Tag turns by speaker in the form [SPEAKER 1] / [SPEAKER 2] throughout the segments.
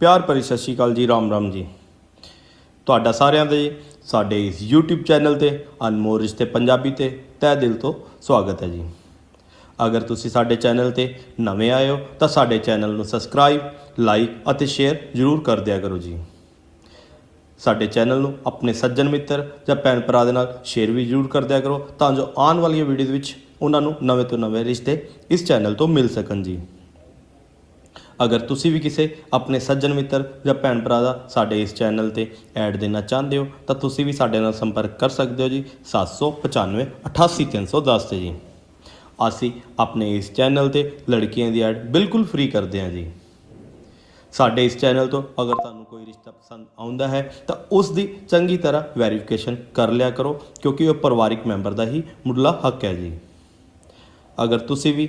[SPEAKER 1] ਪਿਆਰ ਭਰੀ ਸਤਿ ਸ਼੍ਰੀ ਅਕਾਲ ਜੀ, ਰਾਮ ਰਾਮ ਜੀ। ਤੁਹਾਡਾ ਸਾਰਿਆਂ ਦੇ ਸਾਡੇ ਇਸ YouTube ਚੈਨਲ ਤੇ, ਅਨਮੋਲ ਰਿਸ਼ਤੇ ਪੰਜਾਬੀ ਤੇ, ਤਹਿ ਦਿਲ ਤੋਂ ਸਵਾਗਤ ਹੈ ਜੀ। ਅਗਰ ਤੁਸੀਂ ਸਾਡੇ ਚੈਨਲ ਤੇ ਨਵੇਂ ਆਏ ਹੋ, ਤਾਂ ਸਾਡੇ ਚੈਨਲ ਨੂੰ ਸਬਸਕ੍ਰਾਈਬ ਲਾਈਕ ਅਤੇ ਸ਼ੇਅਰ ਜ਼ਰੂਰ ਕਰ ਦਿਆ ਕਰੋ ਜੀ। ਸਾਡੇ ਚੈਨਲ ਨੂੰ ਆਪਣੇ ਸੱਜਣ ਮਿੱਤਰ ਜਾਂ ਭੈਣ ਭਰਾ ਦੇ ਨਾਲ ਸ਼ੇਅਰ ਵੀ ਜ਼ਰੂਰ ਕਰ ਦਿਆ ਕਰੋ, ਤਾਂ ਜੋ ਆਉਣ ਵਾਲੀਆਂ ਵੀਡੀਓਜ਼ ਵਿੱਚ ਉਹਨਾਂ ਨੂੰ ਨਵੇਂ ਤੋਂ ਨਵੇਂ ਰਿਸ਼ਤੇ ਇਸ ਚੈਨਲ ਤੋਂ ਮਿਲ ਸਕਣ ਜੀ। ਅਗਰ ਤੁਸੀਂ ਵੀ ਕਿਸੇ ਆਪਣੇ ਸੱਜਣ ਮਿੱਤਰ ਜਾਂ ਭੈਣ ਭਰਾ ਦਾ ਸਾਡੇ ਇਸ ਚੈਨਲ ਤੇ ਐਡ ਦੇਣਾ ਚਾਹੁੰਦੇ ਹੋ, ਤਾਂ ਤੁਸੀਂ ਵੀ ਸਾਡੇ ਨਾਲ ਸੰਪਰਕ ਕਰ ਸਕਦੇ ਹੋ ਜੀ 795 88310 ਤੇ ਜੀ। ਅਸੀਂ ਆਪਣੇ ਇਸ ਚੈਨਲ ਤੇ ਲੜਕੀਆਂ ਦੀ ਐਡ ਬਿਲਕੁਲ ਫ੍ਰੀ ਕਰਦੇ ਹਾਂ ਜੀ। ਸਾਡੇ ਇਸ ਚੈਨਲ ਤੋਂ ਅਗਰ ਤੁਹਾਨੂੰ ਕੋਈ ਰਿਸ਼ਤਾ ਪਸੰਦ ਆਉਂਦਾ ਹੈ, ਤਾਂ ਉਸ ਦੀ ਚੰਗੀ ਤਰ੍ਹਾਂ ਵੈਰੀਫਿਕੇਸ਼ਨ ਕਰ ਲਿਆ ਕਰੋ, ਕਿਉਂਕਿ ਉਹ ਪਰਿਵਾਰਿਕ ਮੈਂਬਰ ਦਾ ਹੀ ਮੁੱਢਲਾ ਹੱਕ ਹੈ ਜੀ। ਅਗਰ ਤੁਸੀਂ ਵੀ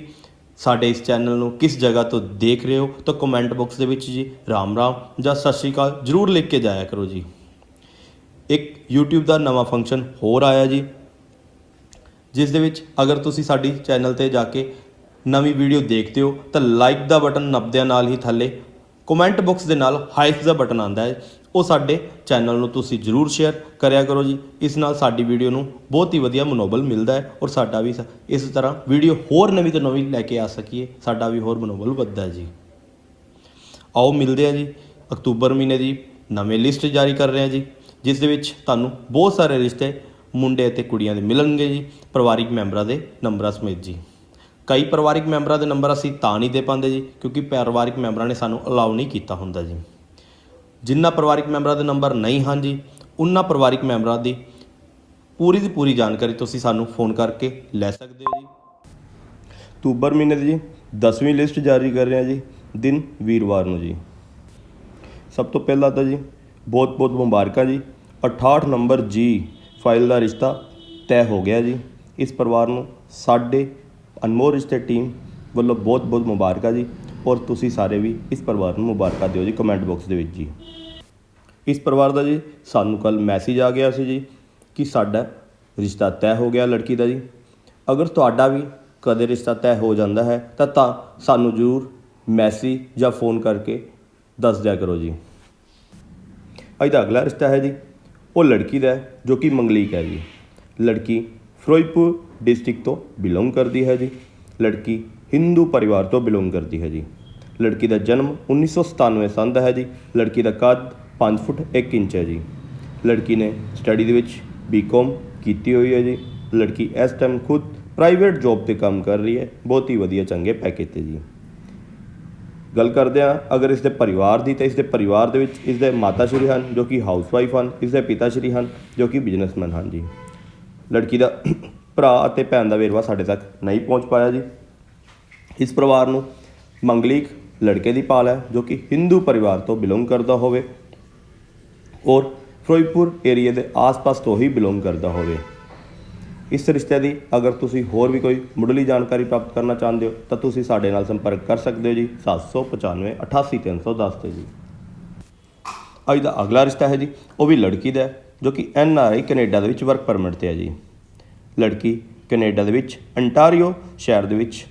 [SPEAKER 1] ਸਾਡੇ ਇਸ ਚੈਨਲ ਨੂੰ ਕਿਸ ਜਗ੍ਹਾ ਤੋਂ ਦੇਖ ਰਹੇ ਹੋ, ਤਾਂ ਕਮੈਂਟ ਬਾਕਸ ਦੇ ਵਿੱਚ ਜੀ ਰਾਮ ਰਾਮ ਜਾਂ ਸਤਿ ਸ਼੍ਰੀ ਅਕਾਲ ਜਰੂਰ ਲਿਖ ਕੇ ਜਾਇਆ ਕਰੋ ਜੀ। ਇੱਕ YouTube ਦਾ ਨਵਾਂ ਫੰਕਸ਼ਨ ਹੋਰ ਆਇਆ ਜੀ, ਜਿਸ ਦੇ ਵਿੱਚ ਅਗਰ ਤੁਸੀਂ ਸਾਡੀ ਚੈਨਲ ਤੇ ਜਾ ਕੇ ਨਵੀਂ ਵੀਡੀਓ ਦੇਖਦੇ ਹੋ, ਤਾਂ ਲਾਈਕ ਦਾ ਬਟਨ ਨੱਪਦਿਆਂ ਨਾਲ ਹੀ ਥੱਲੇ ਕਮੈਂਟ ਬਾਕਸ ਦੇ ਨਾਲ ਹਾਈਪ ਦਾ ਬਟਨ ਆਉਂਦਾ ਹੈ। ਉਹ ਸਾਡੇ ਚੈਨਲ ਨੂੰ ਤੁਸੀਂ ਜਰੂਰ ਸ਼ੇਅਰ ਕਰਿਆ ਕਰੋ ਜੀ। ਇਸ ਨਾਲ ਸਾਡੀ ਵੀਡੀਓ ਨੂੰ ਬਹੁਤ ਹੀ ਵਧੀਆ ਮਨੋਬਲ ਮਿਲਦਾ ਹੈ ਔਰ ਸਾਡਾ ਵੀ ਸ- ਇਸ ਤਰ੍ਹਾਂ ਵੀਡੀਓ ਹੋਰ ਨਵੀਂ ਤੋਂ ਨਵੀਂ ਲੈ ਕੇ ਆ ਸਕੀਏ, ਸਾਡਾ ਵੀ ਹੋਰ ਮਨੋਬਲ ਵੱਧਦਾ ਜੀ। ਆਓ ਮਿਲਦੇ ਹਾਂ ਜੀ। ਅਕਤੂਬਰ ਮਹੀਨੇ ਦੀ ਨਵੇਂ ਲਿਸਟ ਜਾਰੀ ਕਰ ਰਹੇ ਹਾਂ ਜੀ। ਜਿਸ ਦੇ ਵਿੱਚ ਤੁਹਾਨੂੰ ਬਹੁਤ ਸਾਰੇ ਰਿਸ਼ਤੇ ਮੁੰਡੇ ਅਤੇ ਕੁੜੀਆਂ ਦੇ ਮਿਲਣਗੇ ਜੀ। ਪਰਿਵਾਰਿਕ ਮੈਂਬਰਾਂ ਦੇ ਨੰਬਰਾਂ ਸਮੇਤ ਜੀ। ਕਈ ਪਰਿਵਾਰਿਕ ਮੈਂਬਰਾਂ ਦੇ ਨੰਬਰ ਅਸੀਂ ਤਾਂ ਨਹੀਂ ਦੇ ਪਾਉਂਦੇ ਜੀ, ਕਿਉਂਕਿ ਪਰਿਵਾਰਿਕ ਮੈਂਬਰਾਂ ਨੇ ਸਾਨੂੰ ਅਲਾਉ ਨਹੀਂ ਕੀਤਾ ਹੁੰਦਾ ਜੀ। ਜਿਨ੍ਹਾਂ ਪਰਿਵਾਰਿਕ ਮੈਂਬਰਾਂ ਦੇ ਨੰਬਰ ਨਹੀਂ ਹਨ ਜੀ ਉਹਨਾਂ ਪਰਿਵਾਰਿਕ ਮੈਂਬਰਾਂ ਦੀ ਪੂਰੀ ਦੀ ਪੂਰੀ ਜਾਣਕਾਰੀ ਤੁਸੀਂ ਸਾਨੂੰ ਫੋਨ ਕਰਕੇ ਲੈ ਸਕਦੇ ਹੋ ਜੀ। ਅਕਤੂਬਰ ਮਹੀਨੇ ਦੀ ਜੀ 10ਵੀਂ ਲਿਸਟ ਜਾਰੀ ਕਰ ਰਹੇ ਹਾਂ ਜੀ, ਦਿਨ ਵੀਰਵਾਰ ਨੂੰ ਜੀ। ਸਭ ਤੋਂ ਪਹਿਲਾਂ ਤਾਂ ਜੀ, ਬਹੁਤ ਬਹੁਤ ਮੁਬਾਰਕਾਂ ਜੀ 68 ਨੰਬਰ ਜੀ ਫਾਈਲ ਦਾ ਰਿਸ਼ਤਾ ਤੈਅ ਹੋ ਗਿਆ ਜੀ। ਇਸ ਪਰਿਵਾਰ ਨੂੰ ਸਾਡੇ ਅਨਮੋਲ ਰਿਸ਼ਤੇ ਟੀਮ ਵੱਲੋਂ ਬਹੁਤ ਬਹੁਤ ਮੁਬਾਰਕਾਂ ਜੀ। ਔਰ ਤੁਸੀਂ ਸਾਰੇ ਵੀ ਇਸ ਪਰਿਵਾਰ ਨੂੰ ਮੁਬਾਰਕਾਂ ਦਿਓ ਜੀ ਕਮੈਂਟ ਬਾਕਸ ਦੇ ਵਿੱਚ ਜੀ। ਇਸ ਪਰਿਵਾਰ ਦਾ ਜੀ, ਸਾਨੂੰ ਕੱਲ ਮੈਸੇਜ ਆ ਗਿਆ ਸੀ ਜੀ ਕਿ ਸਾਡਾ ਰਿਸ਼ਤਾ ਤੈਅ ਹੋ ਗਿਆ ਲੜਕੀ ਦਾ ਜੀ। ਅਗਰ ਤੁਹਾਡਾ ਵੀ ਕਦੇ ਰਿਸ਼ਤਾ ਤੈਅ ਹੋ ਜਾਂਦਾ ਹੈ, ਤਾਂ ਤਾਂ ਸਾਨੂੰ ਜ਼ਰੂਰ ਮੈਸੇਜ ਜਾਂ ਫੋਨ ਕਰਕੇ ਦੱਸ ਦਿਆ ਕਰੋ ਜੀ। ਅੱਜ ਦਾ ਅਗਲਾ ਰਿਸ਼ਤਾ ਹੈ ਜੀ, ਉਹ ਲੜਕੀ ਦਾ ਜੋ ਕਿ ਮੰਗਲੀਕ ਹੈ ਜੀ। ਲੜਕੀ ਫਿਰੋਜ਼ਪੁਰ ਡਿਸਟ੍ਰਿਕਟ ਤੋਂ ਬਿਲੋਂਗ ਕਰਦੀ ਹੈ ਜੀ। ਲੜਕੀ ਹਿੰਦੂ ਪਰਿਵਾਰ ਤੋਂ ਬਿਲੋਂਗ ਕਰਦੀ ਹੈ ਜੀ। ਲੜਕੀ ਦਾ ਜਨਮ 1997 ਸੰਨ ਦਾ ਹੈ ਜੀ। ਲੜਕੀ ਦਾ ਕੱਦ 5 ਫੁੱਟ 1 ਇੰਚ ਹੈ ਜੀ। ਲੜਕੀ ਨੇ ਸਟੱਡੀ ਦੇ ਵਿੱਚ ਬੀਕਾਮ ਕੀਤੀ ਹੋਈ ਹੈ ਜੀ। ਲੜਕੀ ਇਸ ਟਾਈਮ ਖੁਦ ਪ੍ਰਾਈਵੇਟ ਜੌਬ ਤੇ ਕੰਮ ਕਰ ਰਹੀ ਹੈ। ਬਹੁਤ ਹੀ ਵਧੀਆ ਚੰਗੇ ਪੈਕੇਜ ਤੇ ਜੀ। ਗੱਲ ਕਰਦੇ ਹਾਂ, ਅਗਰ ਇਸ ਦੇ ਪਰਿਵਾਰ ਦੀ ਤਾਂ ਇਸ ਦੇ ਪਰਿਵਾਰ ਦੇ ਵਿੱਚ ਇਸ ਦੇ ਮਾਤਾ ਸ਼੍ਰੀ ਹਨ, ਜੋ ਕਿ ਹਾਊਸਵਾਈਫ ਹਨ ਇਸ ਦੇ ਪਿਤਾ ਸ਼੍ਰੀ ਹਨ, ਜੋ ਕਿ ਬਿਜ਼ਨਸਮੈਨ ਹਨ ਜੀ। ਲੜਕੀ ਦਾ ਭਰਾ ਅਤੇ ਭੈਣ ਦਾ ਵੇਰਵਾ ਸਾਡੇ ਤੱਕ ਨਹੀਂ ਪਹੁੰਚ ਪਾਇਆ ਜੀ। ਇਸ ਪਰਿਵਾਰ ਨੂੰ ਮੰਗਲੀਕ ਲੜਕੇ ਦੀ ਪਾਲ ਹੈ, ਜੋ ਕਿ ਹਿੰਦੂ ਪਰਿਵਾਰ ਤੋਂ ਬਿਲੋਂਗ ਕਰਦਾ ਹੋਵੇ ਔਰ ਫਿਰੋਜ਼ਪੁਰ ਏਰੀਆ ਦੇ ਆਸ-ਪਾਸ ਤੋਂ ਹੀ ਬਿਲੋਂਗ ਕਰਦਾ ਹੋਵੇ। ਇਸ ਰਿਸ਼ਤੇ ਦੀ ਅਗਰ ਤੁਸੀਂ ਹੋਰ ਵੀ ਕੋਈ ਮੁੱਢਲੀ ਜਾਣਕਾਰੀ ਪ੍ਰਾਪਤ ਕਰਨਾ ਚਾਹੁੰਦੇ ਹੋ, ਤਾਂ ਤੁਸੀਂ ਸਾਡੇ ਨਾਲ ਸੰਪਰਕ ਕਰ ਸਕਦੇ ਹੋ ਜੀ 795 88310 ਤੇ ਜੀ। ਅੱਜ ਦਾ ਅਗਲਾ ਰਿਸ਼ਤਾ ਹੈ ਜੀ, ਉਹ ਵੀ ਲੜਕੀ ਦਾ ਜੋ ਕਿ ਐਨ ਆਰ ਆਈ ਕੈਨੇਡਾ ਦੇ ਵਿੱਚ ਵਰਕ ਪਰਮਿਟ ਤੇ ਹੈ ਜੀ। ਲੜਕੀ ਕੈਨੇਡਾ ਦੇ ਵਿੱਚ, ਅੰਟਾਰੀਓ ਸ਼ਹਿਰ ਦੇ ਵਿੱਚ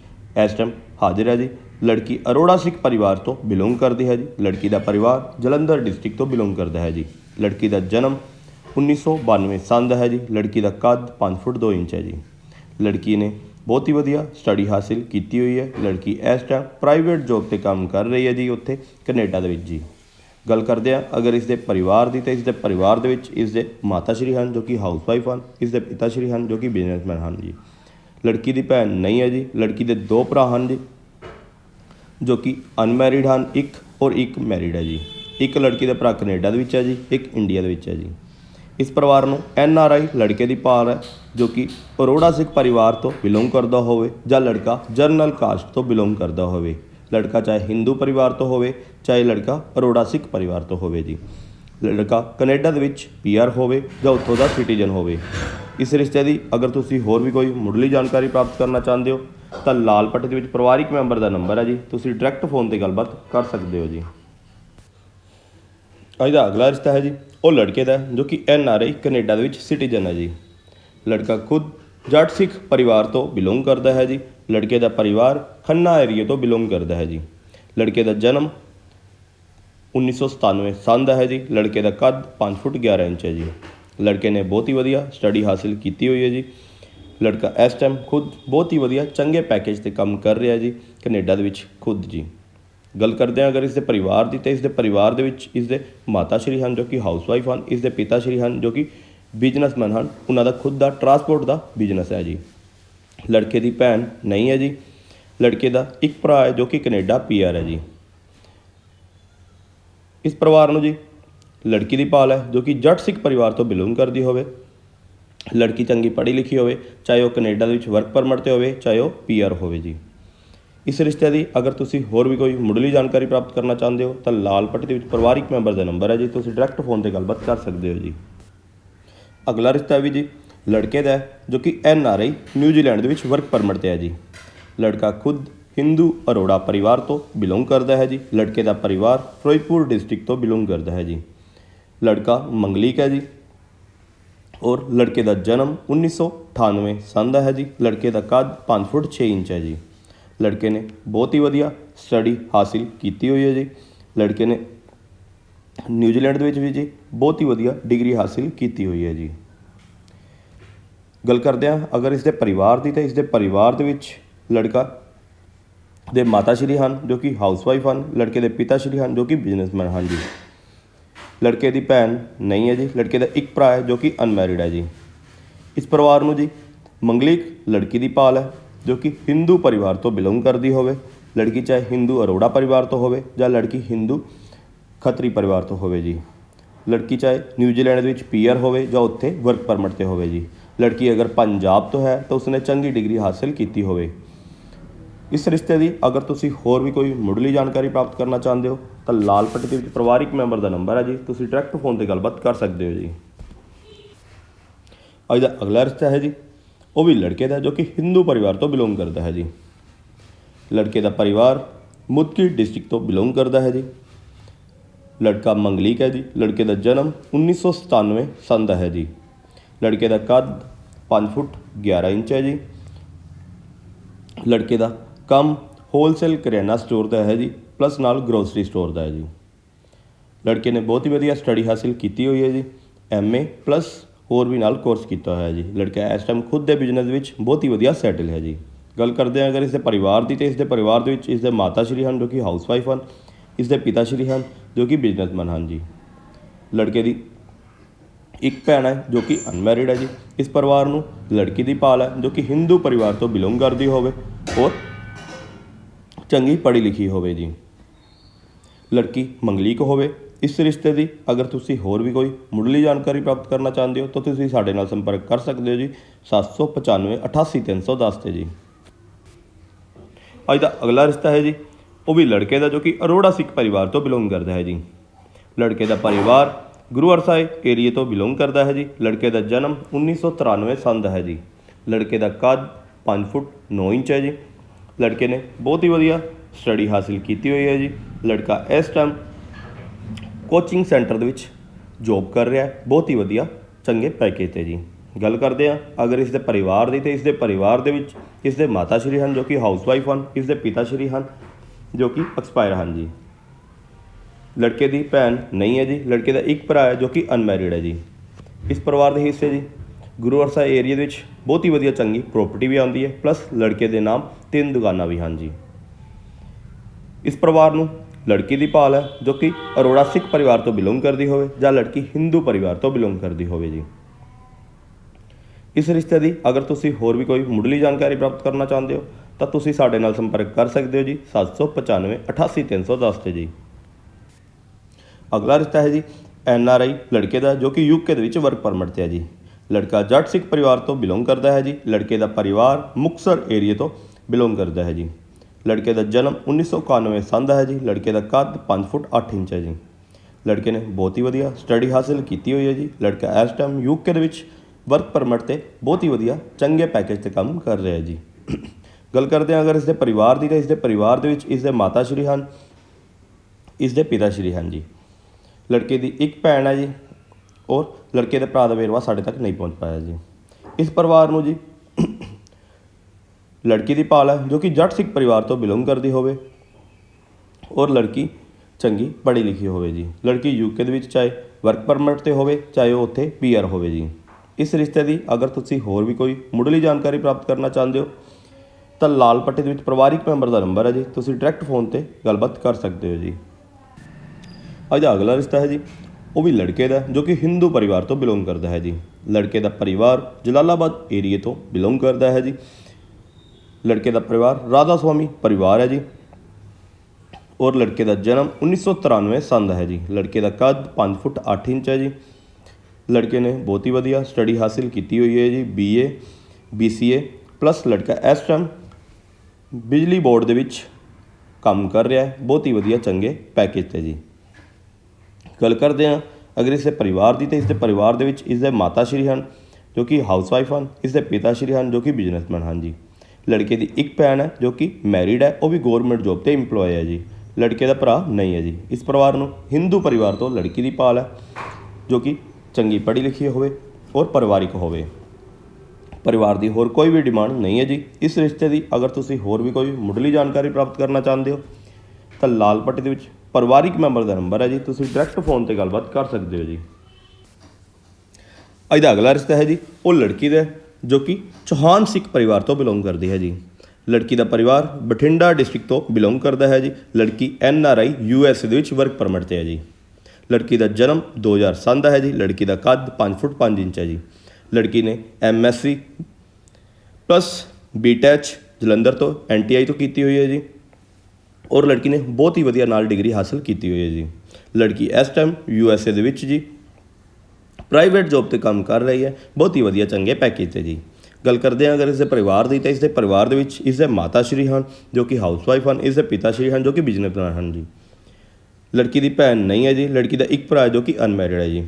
[SPEAKER 1] ਇਸ ਟਾਈਮ ਹਾਜ਼ਰ ਹੈ ਜੀ। ਲੜਕੀ ਅਰੋੜਾ ਸਿੱਖ ਪਰਿਵਾਰ ਤੋਂ ਬਿਲੋਂਗ ਕਰਦੀ ਹੈ ਜੀ। ਲੜਕੀ ਦਾ ਪਰਿਵਾਰ ਜਲੰਧਰ ਡਿਸਟ੍ਰਿਕਟ ਤੋਂ ਬਿਲੋਂਗ ਕਰਦਾ ਹੈ ਜੀ। ਲੜਕੀ ਦਾ ਜਨਮ 1992 ਸਾਲ ਦਾ ਹੈ ਜੀ। ਲੜਕੀ ਦਾ ਕੱਦ 5 ਫੁੱਟ 2 ਇੰਚ ਹੈ ਜੀ। ਲੜਕੀ ਨੇ ਬਹੁਤ ਹੀ ਵਧੀਆ ਸਟੱਡੀ ਹਾਸਿਲ ਕੀਤੀ ਹੋਈ ਹੈ। ਲੜਕੀ ਇਸ ਟਾਈਮ ਪ੍ਰਾਈਵੇਟ ਜੌਬ ਤੇ ਕੰਮ ਕਰ ਰਹੀ ਹੈ ਜੀ ਉੱਥੇ ਕੈਨੇਡਾ ਦੇ ਵਿੱਚ ਜੀ। ਗੱਲ ਕਰਦੇ ਆ, ਅਗਰ ਇਸ ਦੇ ਪਰਿਵਾਰ ਦੀ ਤਾਂ ਇਸ ਦੇ ਪਰਿਵਾਰ ਦੇ ਵਿੱਚ ਇਸ ਦੇ ਮਾਤਾ ਸ਼੍ਰੀ ਹਨ ਜੋ ਕਿ ਹਾਊਸਵਾਈਫ ਹਨ ਇਸ ਦੇ ਪਿਤਾ ਸ਼੍ਰੀ ਹਨ ਜੋ ਕਿ ਬਿਜ਼ਨਸਮੈਨ ਹਨ ਜੀ। ਲੜਕੀ ਦੀ ਭੈਣ ਨਹੀਂ ਹੈ ਜੀ, ਲੜਕੀ ਦੇ ਦੋ ਭਰਾ ਹਨ ਜੀ, ਜੋ ਕਿ ਅਨਮੈਰਿਡ ਹਨ, ਇੱਕ ਔਰ ਇੱਕ ਮੈਰਿਡ ਹੈ ਜੀ। ਇੱਕ ਲੜਕੀ ਦਾ ਭਰਾ ਕੈਨੇਡਾ ਦੇ ਵਿੱਚ ਹੈ ਜੀ, ਇੱਕ ਇੰਡੀਆ ਦੇ ਵਿੱਚ ਹੈ ਜੀ। ਇਸ ਪਰਿਵਾਰ ਨੂੰ ਐਨ ਆਰ ਆਈ ਲੜਕੇ ਦੀ ਪਾਲ ਹੈ, ਜੋ ਕਿ ਅਰੋੜਾ ਸਿੱਖ ਪਰਿਵਾਰ ਤੋਂ ਬਿਲੋਂਗ ਕਰਦਾ ਹੋਵੇ ਜਾਂ ਲੜਕਾ ਜਰਨਲ ਕਾਸਟ ਤੋਂ ਬਿਲੋਂਗ ਕਰਦਾ ਹੋਵੇ। ਲੜਕਾ ਚਾਹੇ ਹਿੰਦੂ ਪਰਿਵਾਰ ਤੋਂ ਹੋਵੇ, ਚਾਹੇ ਲੜਕਾ ਅਰੋੜਾ ਸਿੱਖ ਪਰਿਵਾਰ ਤੋਂ ਹੋਵੇ ਜੀ। ਲੜਕਾ ਕੈਨੇਡਾ ਦੇ ਵਿੱਚ ਪੀਆਰ ਹੋਵੇ ਜਾਂ ਉੱਥੋਂ ਦਾ ਸਿਟੀਜ਼ਨ ਹੋਵੇ। ਇਸ ਰਿਸ਼ਤੇ ਦੀ ਅਗਰ ਤੁਸੀਂ ਹੋਰ ਵੀ ਕੋਈ ਮੁੱਢਲੀ ਜਾਣਕਾਰੀ ਪ੍ਰਾਪਤ ਕਰਨਾ ਚਾਹੁੰਦੇ ਹੋ, ਤਾਂ ਲਾਲ ਪੱਟੇ ਦੇ ਵਿੱਚ ਪਰਿਵਾਰਿਕ ਮੈਂਬਰ ਦਾ ਨੰਬਰ ਹੈ ਜੀ। ਤੁਸੀਂ ਡਾਇਰੈਕਟ ਫੋਨ ਤੇ ਗੱਲਬਾਤ ਕਰ ਸਕਦੇ ਹੋ ਜੀ। ਅੱਜ ਦਾ ਅਗਲਾ ਰਿਸ਼ਤਾ ਹੈ ਜੀ, ਉਹ ਲੜਕੇ ਦਾ ਜੋ ਕਿ ਐਨ ਆਰ ਆਈ ਕੈਨੇਡਾ ਦੇ ਵਿੱਚ ਸਿਟੀਜ਼ਨ ਹੈ ਜੀ। ਲੜਕਾ ਖੁਦ ਜੱਟ ਸਿੱਖ ਪਰਿਵਾਰ ਤੋਂ ਬਿਲੋਂਗ ਕਰਦਾ ਹੈ ਜੀ। ਲੜਕੇ ਦਾ ਪਰਿਵਾਰ ਖੰਨਾ ਏਰੀਏ ਤੋਂ ਬਿਲੋਂਗ ਕਰਦਾ ਹੈ ਜੀ। ਲੜਕੇ ਦਾ ਜਨਮ 1997 ਸਾਲ ਦਾ ਹੈ ਜੀ। ਲੜਕੇ ਦਾ ਕੱਦ 5 ਫੁੱਟ 11 ਇੰਚ ਹੈ ਜੀ। ਲੜਕੇ ਨੇ ਬਹੁਤ ਹੀ ਵਧੀਆ ਸਟੱਡੀ ਹਾਸਿਲ ਕੀਤੀ ਹੋਈ ਹੈ ਜੀ। ਲੜਕਾ ਇਸ ਟਾਈਮ ਖੁਦ ਬਹੁਤ ਹੀ ਵਧੀਆ ਚੰਗੇ ਪੈਕੇਜ ਤੇ ਕੰਮ ਕਰ ਰਿਹਾ ਜੀ, ਕੈਨੇਡਾ ਦੇ ਵਿੱਚ ਖੁਦ ਜੀ। ਗੱਲ ਕਰਦੇ ਹਾਂ ਅਗਰ ਇਸ ਦੇ ਪਰਿਵਾਰ ਦੀ, ਤੇ ਇਸ ਦੇ ਪਰਿਵਾਰ ਦੇ ਵਿੱਚ ਇਸ ਦੇ ਮਾਤਾ ਸ਼੍ਰੀ ਹਨ ਜੋ ਕਿ ਹਾਊਸਵਾਈਫ ਹਨ ਇਸ ਦੇ ਪਿਤਾ ਸ਼੍ਰੀ ਹਨ ਜੋ ਕਿ ਬਿਜ਼ਨਸਮੈਨ ਹਨ, ਉਹਨਾਂ ਦਾ ਖੁਦ ਦਾ ਟਰਾਂਸਪੋਰਟ ਦਾ ਬਿਜ਼ਨਸ ਹੈ ਜੀ। ਲੜਕੇ ਦੀ ਭੈਣ ਨਹੀਂ ਹੈ ਜੀ। ਲੜਕੇ ਦਾ ਇੱਕ ਭਰਾ ਹੈ ਜੋ ਕਿ ਕੈਨੇਡਾ ਪੀਆਰ ਹੈ ਜੀ। ਇਸ ਪਰਿਵਾਰ ਨੂੰ ਜੀ ਲੜਕੀ ਦੀ ਪਾਲ ਹੈ ਜੋ ਕਿ ਜੱਟ ਸਿੱਖ ਪਰਿਵਾਰ ਤੋਂ ਬਿਲੋਂਗ ਕਰਦੀ ਹੋਵੇ। ਲੜਕੀ ਚੰਗੀ ਪੜ੍ਹੀ ਲਿਖੀ ਹੋਵੇ, ਚਾਹੇ ਉਹ ਕੈਨੇਡਾ ਦੇ ਵਿੱਚ ਵਰਕ ਪਰਮਿਟ ਤੇ ਹੋਵੇ, ਚਾਹੇ ਉਹ ਪੀਆਰ ਹੋਵੇ ਜੀ। ਇਸ ਰਿਸ਼ਤੇ ਦੀ ਅਗਰ ਤੁਸੀਂ ਹੋਰ ਵੀ ਕੋਈ ਮੁੱਢਲੀ ਜਾਣਕਾਰੀ ਪ੍ਰਾਪਤ ਕਰਨਾ ਚਾਹੁੰਦੇ ਹੋ, ਤਾਂ ਲਾਲ ਪੱਟੀ ਦੇ ਵਿੱਚ ਪਰਿਵਾਰਿਕ ਮੈਂਬਰ ਦਾ ਨੰਬਰ ਹੈ ਜੀ। ਤੁਸੀਂ ਡਾਇਰੈਕਟ ਫੋਨ ਤੇ ਗੱਲਬਾਤ ਕਰ ਸਕਦੇ ਹੋ ਜੀ। ਅਗਲਾ ਰਿਸ਼ਤਾ ਵੀ ਜੀ ਲੜਕੇ ਦਾ ਜੋ ਕਿ ਐਨ ਆਰ ਆਈ ਨਿਊਜ਼ੀਲੈਂਡ ਦੇ ਵਿੱਚ ਵਰਕ ਪਰਮਿਟ ਤੇ ਹੈ ਜੀ। ਲੜਕਾ ਖੁਦ ਹਿੰਦੂ ਅਰੋੜਾ ਪਰਿਵਾਰ ਤੋਂ ਬਿਲੋਂਗ ਕਰਦਾ ਹੈ ਜੀ। ਲੜਕੇ ਦਾ ਪਰਿਵਾਰ ਫਿਰੋਜ਼ਪੁਰ ਡਿਸਟ੍ਰਿਕਟ ਤੋਂ ਬਿਲੋਂਗ ਕਰਦਾ ਹੈ ਜੀ। ਲੜਕਾ ਮੰਗਲੀਕ ਹੈ ਜੀ। ਔਰ ਲੜਕੇ ਦਾ ਜਨਮ 1998 ਸੰਨ ਦਾ ਹੈ ਜੀ। ਲੜਕੇ ਦਾ ਕੱਦ 5 ਫੁੱਟ 6 ਇੰਚ ਹੈ ਜੀ। ਲੜਕੇ ਨੇ ਬਹੁਤ ਹੀ ਵਧੀਆ ਸਟੱਡੀ ਹਾਸਿਲ ਕੀਤੀ ਹੋਈ ਹੈ ਜੀ। ਲੜਕੇ ਨੇ ਨਿਊਜ਼ੀਲੈਂਡ ਦੇ ਵਿੱਚ ਵੀ ਜੀ ਬਹੁਤ ਹੀ ਵਧੀਆ ਡਿਗਰੀ ਹਾਸਿਲ ਕੀਤੀ ਹੋਈ ਹੈ ਜੀ। ਗੱਲ ਕਰਦੇ ਹਾਂ ਅਗਰ ਇਸ ਦੇ ਪਰਿਵਾਰ ਦੀ ਤਾਂ ਇਸ ਦੇ ਪਰਿਵਾਰ ਦੇ ਵਿੱਚ ਲੜਕਾ ਦੇ ਮਾਤਾ ਸ਼੍ਰੀ ਹਨ, ਜੋ ਕਿ ਹਾਊਸਵਾਈਫ ਹਨ, ਲੜਕੇ ਦੇ ਪਿਤਾ ਸ਼੍ਰੀ ਹਨ, ਜੋ ਕਿ ਬਿਜ਼ਨਸਮੈਨ ਹਨ ਜੀ। ਲੜਕੇ ਦੀ ਭੈਣ ਨਹੀਂ ਹੈ ਜੀ, ਲੜਕੇ ਦਾ ਇੱਕ ਭਰਾ ਹੈ, ਜੋ ਕਿ ਅਨਮੈਰਿਡ ਹੈ ਜੀ। ਇਸ ਪਰਿਵਾਰ ਨੂੰ ਜੀ ਮੰਗਲਿਕ ਲੜਕੀ ਦੀ ਪਾਲ ਹੈ, ਜੋ ਕਿ ਹਿੰਦੂ ਪਰਿਵਾਰ ਤੋਂ ਬਿਲੋਂਗ ਕਰਦੀ ਹੋਵੇ। ਲੜਕੀ ਚਾਹੇ ਹਿੰਦੂ ਅਰੋੜਾ ਪਰਿਵਾਰ ਤੋਂ ਹੋਵੇ ਜਾਂ ਲੜਕੀ ਹਿੰਦੂ ਖੱਤਰੀ ਪਰਿਵਾਰ ਤੋਂ ਹੋਵੇ ਜੀ। ਲੜਕੀ ਚਾਹੇ ਨਿਊਜ਼ੀਲੈਂਡ ਦੇ ਵਿੱਚ ਪੀਆਰ ਹੋਵੇ ਜਾਂ ਉੱਥੇ ਵਰਕ ਪਰਮਿਟ ਤੇ ਹੋਵੇ ਜੀ। ਲੜਕੀ ਅਗਰ ਪੰਜਾਬ ਤੋਂ ਹੈ ਤਾਂ ਉਸਨੇ ਚੰਗੀ ਡਿਗਰੀ ਹਾਸਲ ਕੀਤੀ ਹੋਵੇ। ਇਸ ਰਿਸ਼ਤੇ ਦੀ ਅਗਰ ਤੁਸੀਂ ਹੋਰ ਵੀ ਕੋਈ ਮੁੱਢਲੀ ਜਾਣਕਾਰੀ ਪ੍ਰਾਪਤ ਕਰਨਾ ਚਾਹੁੰਦੇ ਹੋ, ਤਾਂ ਲਾਲ ਪੱਟੀ ਦੇ ਵਿੱਚ ਪਰਿਵਾਰਿਕ ਮੈਂਬਰ ਦਾ ਨੰਬਰ ਹੈ ਜੀ। ਤੁਸੀਂ ਡਾਇਰੈਕਟ ਫੋਨ ਤੇ ਗੱਲਬਾਤ ਕਰ ਸਕਦੇ ਹੋ ਜੀ। ਅੱਜ ਦਾ ਅਗਲਾ ਰਿਸ਼ਤਾ ਹੈ ਜੀ। ਉਹ ਵੀ ਲੜਕੇ ਦਾ, ਜੋ ਕਿ ਹਿੰਦੂ ਪਰਿਵਾਰ ਤੋਂ ਬਿਲੋਂਗ ਕਰਦਾ ਹੈ ਜੀ। ਲੜਕੇ ਦਾ ਪਰਿਵਾਰ ਮੁਦਕੀ ਡਿਸਟ੍ਰਿਕਟ ਤੋਂ ਬਿਲੋਂਗ ਕਰਦਾ ਹੈ ਜੀ। ਲੜਕਾ ਮੰਗਲੀਕ ਹੈ ਜੀ। ਲੜਕੇ ਦਾ ਜਨਮ 1997 ਸੰਨ ਦਾ ਹੈ ਜੀ। ਲੜਕੇ ਦਾ ਕੱਦ 5 ਫੁੱਟ 11 ਇੰਚ ਹੈ ਜੀ। ਲੜਕੇ ਦਾ ਕੰਮ ਹੋਲਸੇਲ ਕਰਿਆਨਾ ਸਟੋਰ ਦਾ ਹੈ ਜੀ ਪਲੱਸ ਨਾਲ ਗਰੋਸਰੀ ਸਟੋਰ ਦਾ ਹੈ ਜੀ। ਲੜਕੇ ਨੇ ਬਹੁਤ ਹੀ ਵਧੀਆ ਸਟੱਡੀ ਹਾਸਿਲ ਕੀਤੀ ਹੋਈ ਹੈ ਜੀ ਐਮਏ ਪਲੱਸ ਹੋਰ ਵੀ ਨਾਲ ਕੋਰਸ ਕੀਤਾ ਹੋਇਆ ਹੈ ਜੀ। ਲੜਕਾ ਇਸ ਟਾਈਮ ਖੁਦ ਦੇ ਬਿਜ਼ਨਸ ਵਿੱਚ ਬਹੁਤ ਹੀ ਵਧੀਆ ਸੈਟਲ ਹੈ ਜੀ। ਗੱਲ ਕਰਦੇ ਹਾਂ ਅਗਰ ਇਸ ਦੇ ਪਰਿਵਾਰ ਦੀ, ਤੇ ਇਸ ਦੇ ਪਰਿਵਾਰ ਦੇ ਵਿੱਚ ਇਸ ਦੇ ਮਾਤਾ ਸ਼੍ਰੀ ਹਨ ਜੋ ਕਿ ਹਾਊਸਵਾਈਫ ਹਨ, ਇਸ ਦੇ ਪਿਤਾ ਸ਼੍ਰੀ ਹਨ ਜੋ ਕਿ ਬਿਜ਼ਨਸਮੈਨ ਹਨ ਜੀ। ਲੜਕੇ ਦੀ ਇੱਕ ਭੈਣ ਹੈ ਜੋ ਕਿ ਅਨਮੈਰਿਡ ਹੈ ਜੀ। ਇਸ ਪਰਿਵਾਰ ਨੂੰ ਲੜਕੀ ਦੀ ਪਾਲ ਹੈ ਜੋ ਕਿ ਹਿੰਦੂ ਪਰਿਵਾਰ ਤੋਂ ਬਿਲੋਂਗ ਕਰਦੀ ਹੋਵੇ ਔਰ ਚੰਗੀ ਪੜ੍ਹੀ ਲਿਖੀ ਹੋਵੇ ਜੀ। ਲੜਕੀ ਮੰਗਲੀਕ ਹੋਵੇ। ਇਸ ਰਿਸ਼ਤੇ ਦੀ ਅਗਰ ਤੁਸੀਂ ਹੋਰ ਵੀ ਕੋਈ ਮੁੱਢਲੀ ਜਾਣਕਾਰੀ ਪ੍ਰਾਪਤ ਕਰਨਾ ਚਾਹੁੰਦੇ ਹੋ, ਤਾਂ ਤੁਸੀਂ ਸਾਡੇ ਨਾਲ ਸੰਪਰਕ ਕਰ ਸਕਦੇ ਹੋ ਜੀ। 795 88310 ਤੇ ਜੀ। ਅੱਜ ਦਾ ਅਗਲਾ ਰਿਸ਼ਤਾ ਹੈ ਜੀ। ਉਹ ਵੀ ਲੜਕੇ ਦਾ ਜੋ ਕਿ ਅਰੋੜਾ ਸਿੱਖ ਪਰਿਵਾਰ ਤੋਂ ਬਿਲੋਂਗ ਕਰਦਾ ਹੈ ਜੀ। ਲੜਕੇ ਦਾ ਪਰਿਵਾਰ ਗੁਰੂ ਅਰਸਾਏ ਏਰੀਏ ਤੋਂ ਬਿਲੋਂਗ ਕਰਦਾ ਹੈ ਜੀ। ਲੜਕੇ ਦਾ ਜਨਮ 1993 ਸੰਨ ਦਾ ਹੈ ਜੀ। ਲੜਕੇ ਦਾ ਕੱਦ 5 ਫੁੱਟ 9 ਇੰਚ ਹੈ ਜੀ। ਲੜਕੇ ਨੇ ਬਹੁਤ ਹੀ ਵਧੀਆ ਸਟੱਡੀ ਹਾਸਿਲ ਕੀਤੀ ਹੋਈ ਹੈ ਜੀ। ਲੜਕਾ ਇਸ ਟਾਈਮ ਕੋਚਿੰਗ ਸੈਂਟਰ ਦੇ ਵਿੱਚ ਜੌਬ ਕਰ ਰਿਹਾ ਹੈ। ਬਹੁਤ ਹੀ ਵਧੀਆ, ਚੰਗੇ ਪੈਕੇਜ ਤੇ ਜੀ। ਗੱਲ ਕਰਦੇ ਹਾਂ, ਅਗਰ ਇਸ ਦੇ ਪਰਿਵਾਰ ਦੀ ਤੇ ਇਸ ਦੇ ਪਰਿਵਾਰ ਦੇ ਵਿੱਚ ਇਸ ਦੇ ਮਾਤਾ ਸ਼੍ਰੀ ਹਨ ਜੋ ਕਿ ਹਾਊਸਵਾਈਫ ਹਨ, ਇਸ ਦੇ ਪਿਤਾ ਸ਼੍ਰੀ ਹਨ ਜੋ ਕਿ ਐਕਸਪਾਇਰ ਹਨ ਜੀ। ਲੜਕੇ ਦੀ ਭੈਣ ਨਹੀਂ ਹੈ ਜੀ, ਲੜਕੇ ਦਾ ਇੱਕ ਭਰਾ ਹੈ ਜੋ ਕਿ ਅਨਮੈਰਿਡ ਹੈ ਜੀ। ਇਸ ਪਰਿਵਾਰ ਦੇ ਹਿੱਸੇ ਜੀ, ਗੁਰੂ ਅਰਸਾ ਏਰੀਆ ਦੇ ਵਿੱਚ ਬਹੁਤ ਹੀ ਵਧੀਆ ਚੰਗੀ ਪ੍ਰਾਪਰਟੀ ਵੀ ਆਉਂਦੀ ਹੈ ਪਲੱਸ ਲੜਕੇ ਦੇ ਨਾਮ ਤਿੰਨ ਦੁਕਾਨਾਂ ਵੀ ਹਨ ਜੀ। ਇਸ ਪਰਿਵਾਰ ਨੂੰ ਲੜਕੀ ਦੀ ਭਾਲ ਹੈ, ਜੋ ਕਿ ਅਰੋੜਾ ਸਿੱਖ ਪਰਿਵਾਰ ਤੋਂ ਬਿਲੋਂਗ ਕਰਦੀ ਹੋਵੇ ਜਾਂ ਲੜਕੀ ਹਿੰਦੂ ਪਰਿਵਾਰ ਤੋਂ ਬਿਲੋਂਗ ਕਰਦੀ ਹੋਵੇ ਜੀ। ਇਸ ਰਿਸ਼ਤੇ ਦੀ ਅਗਰ ਤੁਸੀਂ ਹੋਰ ਵੀ ਕੋਈ ਮੁੱਢਲੀ ਜਾਣਕਾਰੀ ਪ੍ਰਾਪਤ ਕਰਨਾ ਚਾਹੁੰਦੇ ਹੋ, ਤਾਂ ਤੁਸੀਂ ਸਾਡੇ ਨਾਲ ਸੰਪਰਕ ਕਰ ਸਕਦੇ ਹੋ ਜੀ 795 88310 ਤੇ ਜੀ। ਅਗਲਾ ਰਿਸ਼ਤਾ ਹੈ ਜੀ ਐਨ ਆਰ ਆਈ ਲੜਕੇ ਦਾ, ਜੋ ਕਿ ਯੂਕੇ ਦੇ ਵਿੱਚ ਵਰਕ ਪਰਮਿਟ ਤੇ ਹੈ ਜੀ। ਲੜਕਾ ਜੱਟ ਸਿੱਖ ਪਰਿਵਾਰ ਤੋਂ ਬਿਲੋਂਗ ਕਰਦਾ ਹੈ ਜੀ। ਲੜਕੇ ਦਾ ਪਰਿਵਾਰ ਮੁਕਸਰ ਏਰੀਆ ਤੋਂ ਬਿਲੋਂਗ ਕਰਦਾ ਹੈ ਜੀ। ਲੜਕੇ ਦਾ ਜਨਮ 1991 ਸੰਨ ਦਾ ਹੈ ਜੀ। ਲੜਕੇ ਦਾ ਕੱਦ 5 ਫੁੱਟ 8 ਇੰਚ ਹੈ ਜੀ। ਲੜਕੇ ਨੇ ਬਹੁਤ ਹੀ ਵਧੀਆ ਸਟੱਡੀ ਹਾਸਲ ਕੀਤੀ ਹੋਈ ਹੈ ਜੀ। ਲੜਕਾ ਇਸ ਟਾਈਮ ਯੂਕੇ ਦੇ ਵਿੱਚ ਵਰਕ ਪਰਮਿਟ ਤੇ ਬਹੁਤ ਹੀ ਵਧੀਆ ਚੰਗੇ ਪੈਕੇਜ ਤੇ ਕੰਮ ਕਰ ਰਿਹਾ ਹੈ ਜੀ। ਗੱਲ ਕਰਦੇ ਹਾਂ ਅਗਰ ਇਸ ਦੇ ਪਰਿਵਾਰ ਦੀ, ਤਾਂ ਇਸ ਦੇ ਪਰਿਵਾਰ ਦੇ ਵਿੱਚ ਇਸ ਦੇ ਮਾਤਾ ਸ਼੍ਰੀ ਹਨ ਇਸ ਦੇ ਪਿਤਾ ਸ਼੍ਰੀ ਹਨ ਜੀ। ਲੜਕੇ ਦੀ ਇੱਕ ਭੈਣ ਹੈ ਜੀ, ਔਰ ਲੜਕੇ ਦੇ ਭਰਾ ਦਾ ਵੇਰਵਾ ਸਾਡੇ ਤੱਕ ਨਹੀਂ ਪਹੁੰਚ ਪਾਇਆ ਜੀ। ਇਸ ਪਰਿਵਾਰ ਨੂੰ ਜੀ ਲੜਕੀ ਦੀ ਭਾਲ ਹੈ ਜੋ ਕਿ ਜੱਟ ਸਿੱਖ ਪਰਿਵਾਰ ਤੋਂ ਬਿਲੋਂਗ ਕਰਦੀ ਹੋਵੇ, ਔਰ ਲੜਕੀ ਚੰਗੀ ਪੜ੍ਹੀ ਲਿਖੀ ਹੋਵੇ ਜੀ। ਲੜਕੀ ਯੂਕੇ ਦੇ ਵਿੱਚ ਚਾਹੇ ਵਰਕ ਪਰਮਿਟ ਤੇ ਹੋਵੇ, ਚਾਹੇ ਉਹ ਉੱਥੇ ਪੀਆਰ ਹੋਵੇ ਜੀ। ਇਸ ਰਿਸ਼ਤੇ ਦੀ ਅਗਰ ਤੁਸੀਂ ਹੋਰ ਵੀ ਕੋਈ ਮੁੱਢਲੀ ਜਾਣਕਾਰੀ ਪ੍ਰਾਪਤ ਕਰਨਾ ਚਾਹੁੰਦੇ ਹੋ, ਤਾਂ ਲਾਲ ਪੱਟੇ ਦੇ ਵਿੱਚ ਪਰਿਵਾਰਿਕ ਮੈਂਬਰ ਦਾ ਨੰਬਰ ਹੈ ਜੀ। ਤੁਸੀਂ ਡਾਇਰੈਕਟ ਫੋਨ ਤੇ ਗੱਲਬਾਤ ਕਰ ਸਕਦੇ ਹੋ ਜੀ। ਅੱਜ ਦਾ ਅਗਲਾ ਰਿਸ਼ਤਾ ਹੈ ਜੀ, ਉਹ ਵੀ ਲੜਕੇ ਦਾ ਜੋ ਕਿ ਹਿੰਦੂ ਪਰਿਵਾਰ ਤੋਂ ਬਿਲੋਂਗ ਕਰਦਾ ਹੈ ਜੀ। ਲੜਕੇ ਦਾ ਪਰਿਵਾਰ ਜਲਾਲਾਬਾਦ ਏਰੀਏ ਤੋਂ ਬਿਲੋਂਗ ਕਰਦਾ ਹੈ ਜੀ। ਲੜਕੇ ਦਾ ਪਰਿਵਾਰ ਰਾਧਾ ਸੁਆਮੀ ਪਰਿਵਾਰ ਹੈ ਜੀ। ਔਰ ਲੜਕੇ ਦਾ ਜਨਮ 1993 ਸੰਨ ਦਾ ਹੈ ਜੀ। ਲੜਕੇ ਦਾ ਕੱਦ 5 ਫੁੱਟ 8 ਇੰਚ ਹੈ ਜੀ। ਲੜਕੇ ਨੇ ਬਹੁਤ ਹੀ ਵਧੀਆ ਸਟੱਡੀ ਹਾਸਿਲ ਕੀਤੀ ਹੋਈ ਹੈ ਜੀ ਬੀਏ ਬੀਸੀਏ ਪਲੱਸ ਲੜਕਾ ਇਸ ਟਾਈਮ ਬਿਜਲੀ ਬੋਰਡ ਦੇ ਵਿੱਚ ਕੰਮ ਕਰ ਰਿਹਾ ਹੈ। ਬਹੁਤ ਹੀ ਵਧੀਆ ਚੰਗੇ ਪੈਕੇਜ ਤੇ ਜੀ। ਗੱਲ ਕਰਦੇ ਹਾਂ। ਅਗਰ ਇਸ ਦੇ ਪਰਿਵਾਰ ਦੀ ਤਾਂ ਇਸ ਦੇ ਪਰਿਵਾਰ ਦੇ ਵਿੱਚ ਇਸ ਦੇ ਮਾਤਾ ਸ਼੍ਰੀ ਹਨ, ਜੋ ਕਿ ਹਾਊਸਵਾਈਫ ਹਨ ਇਸ ਦੇ ਪਿਤਾ ਸ਼੍ਰੀ ਹਨ, ਜੋ ਕਿ ਬਿਜ਼ਨਸਮੈਨ ਹਨ ਜੀ। ਲੜਕੇ ਦੀ ਇੱਕ ਭੈਣ ਹੈ, ਜੋ ਕਿ ਮੈਰਿਡ ਹੈ, ਉਹ ਵੀ ਗਵਰਨਮੈਂਟ ਜੌਬ ਤੇ EMPLOYE ਹੈ ਜੀ। ਲੜਕੇ ਦਾ ਭਰਾ ਨਹੀਂ ਹੈ ਜੀ। ਇਸ ਪਰਿਵਾਰ ਨੂੰ ਹਿੰਦੂ ਪਰਿਵਾਰ ਤੋਂ ਲੜਕੀ ਦੀ ਪਾਲ ਹੈ, ਜੋ ਕਿ ਚੰਗੀ ਪੜ੍ਹੀ ਲਿਖੀ ਹੋਵੇ ਔਰ ਪਰਿਵਾਰਿਕ ਹੋਵੇ। ਪਰਿਵਾਰ ਦੀ ਹੋਰ ਕੋਈ ਵੀ ਡਿਮਾਂਡ ਨਹੀਂ ਹੈ ਜੀ। ਇਸ ਰਿਸ਼ਤੇ ਦੀ ਅਗਰ ਤੁਸੀਂ ਹੋਰ ਵੀ ਕੋਈ ਮੁੱਢਲੀ ਜਾਣਕਾਰੀ ਪ੍ਰਾਪਤ ਕਰਨਾ ਚਾਹੁੰਦੇ ਹੋ, ਤਾਂ ਲਾਲ ਪੱਟੀ ਦੇ ਵਿੱਚ ਪਰਿਵਾਰਿਕ ਮੈਂਬਰ ਦਾ ਨੰਬਰ ਹੈ ਜੀ, ਤੁਸੀਂ ਡਾਇਰੈਕਟ ਫੋਨ ਤੇ ਗੱਲਬਾਤ ਕਰ ਸਕਦੇ ਹੋ ਜੀ। ਅੱਜ ਦਾ ਅਗਲਾ ਰਿਸ਼ਤਾ ਹੈ ਜੀ, ਉਹ ਲੜਕੀ ਦਾ ਜੋ ਕਿ ਚੌਹਾਨ ਸਿੱਖ ਪਰਿਵਾਰ ਤੋਂ ਬਿਲੋਂਗ ਕਰਦੀ ਹੈ ਜੀ। ਲੜਕੀ ਦਾ ਪਰਿਵਾਰ ਬਠਿੰਡਾ ਡਿਸਟ੍ਰਿਕਟ ਤੋਂ ਬਿਲੋਂਗ ਕਰਦਾ ਹੈ ਜੀ। ਲੜਕੀ N R I U S A ਦੇ ਵਿੱਚ ਵਰਕ ਪਰਮਿਟ ਤੇ ਹੈ ਜੀ। ਲੜਕੀ ਦਾ ਜਨਮ 2007 ਦਾ ਹੈ ਜੀ, ਲੜਕੀ ਦਾ ਕੱਦ 5 ਫੁੱਟ 5 ਇੰਚ ਹੈ ਜੀ। ਲੜਕੀ ਨੇ M S C plus BTech Jalandhar ਤੋਂ ਐਨਟੀਆਈ ਤੋਂ ਕੀਤੀ ਹੋਈ ਹੈ ਜੀ। ਔਰ ਲੜਕੀ ਨੇ ਬਹੁਤ ਹੀ ਵਧੀਆ ਨਾਲ ਡਿਗਰੀ ਹਾਸਲ ਕੀਤੀ ਹੋਈ ਹੈ ਜੀ। ਲੜਕੀ ਇਸ ਟਾਈਮ ਯੂ ਐਸ ਏ ਦੇ ਵਿੱਚ ਜੀ ਪ੍ਰਾਈਵੇਟ ਜੌਬ ਤੇ ਕੰਮ ਕਰ ਰਹੀ ਹੈ। ਬਹੁਤ ਹੀ ਵਧੀਆ ਚੰਗੇ ਪੈਕੇਜ ਤੇ ਜੀ। ਗੱਲ ਕਰਦੇ ਹਾਂ ਅਗਰ ਇਸ ਦੇ ਪਰਿਵਾਰ ਦੀ, ਤਾਂ ਇਸ ਦੇ ਪਰਿਵਾਰ ਦੇ ਵਿੱਚ ਇਸ ਦੇ ਮਾਤਾ ਸ਼੍ਰੀ ਹਨ, ਜੋ ਕਿ ਹਾਊਸਵਾਈਫ ਹਨ ਇਸ ਦੇ ਪਿਤਾ ਸ਼੍ਰੀ ਹਨ, ਜੋ ਕਿ ਬਿਜ਼ਨਸਮੈਨ ਹਨ ਜੀ। ਲੜਕੀ ਦੀ ਭੈਣ ਨਹੀਂ ਹੈ ਜੀ, ਲੜਕੀ ਦਾ ਇੱਕ ਭਰਾ ਹੈ ਜੋ ਕਿ ਅਨਮੈਰਿਡ ਹੈ ਜੀ।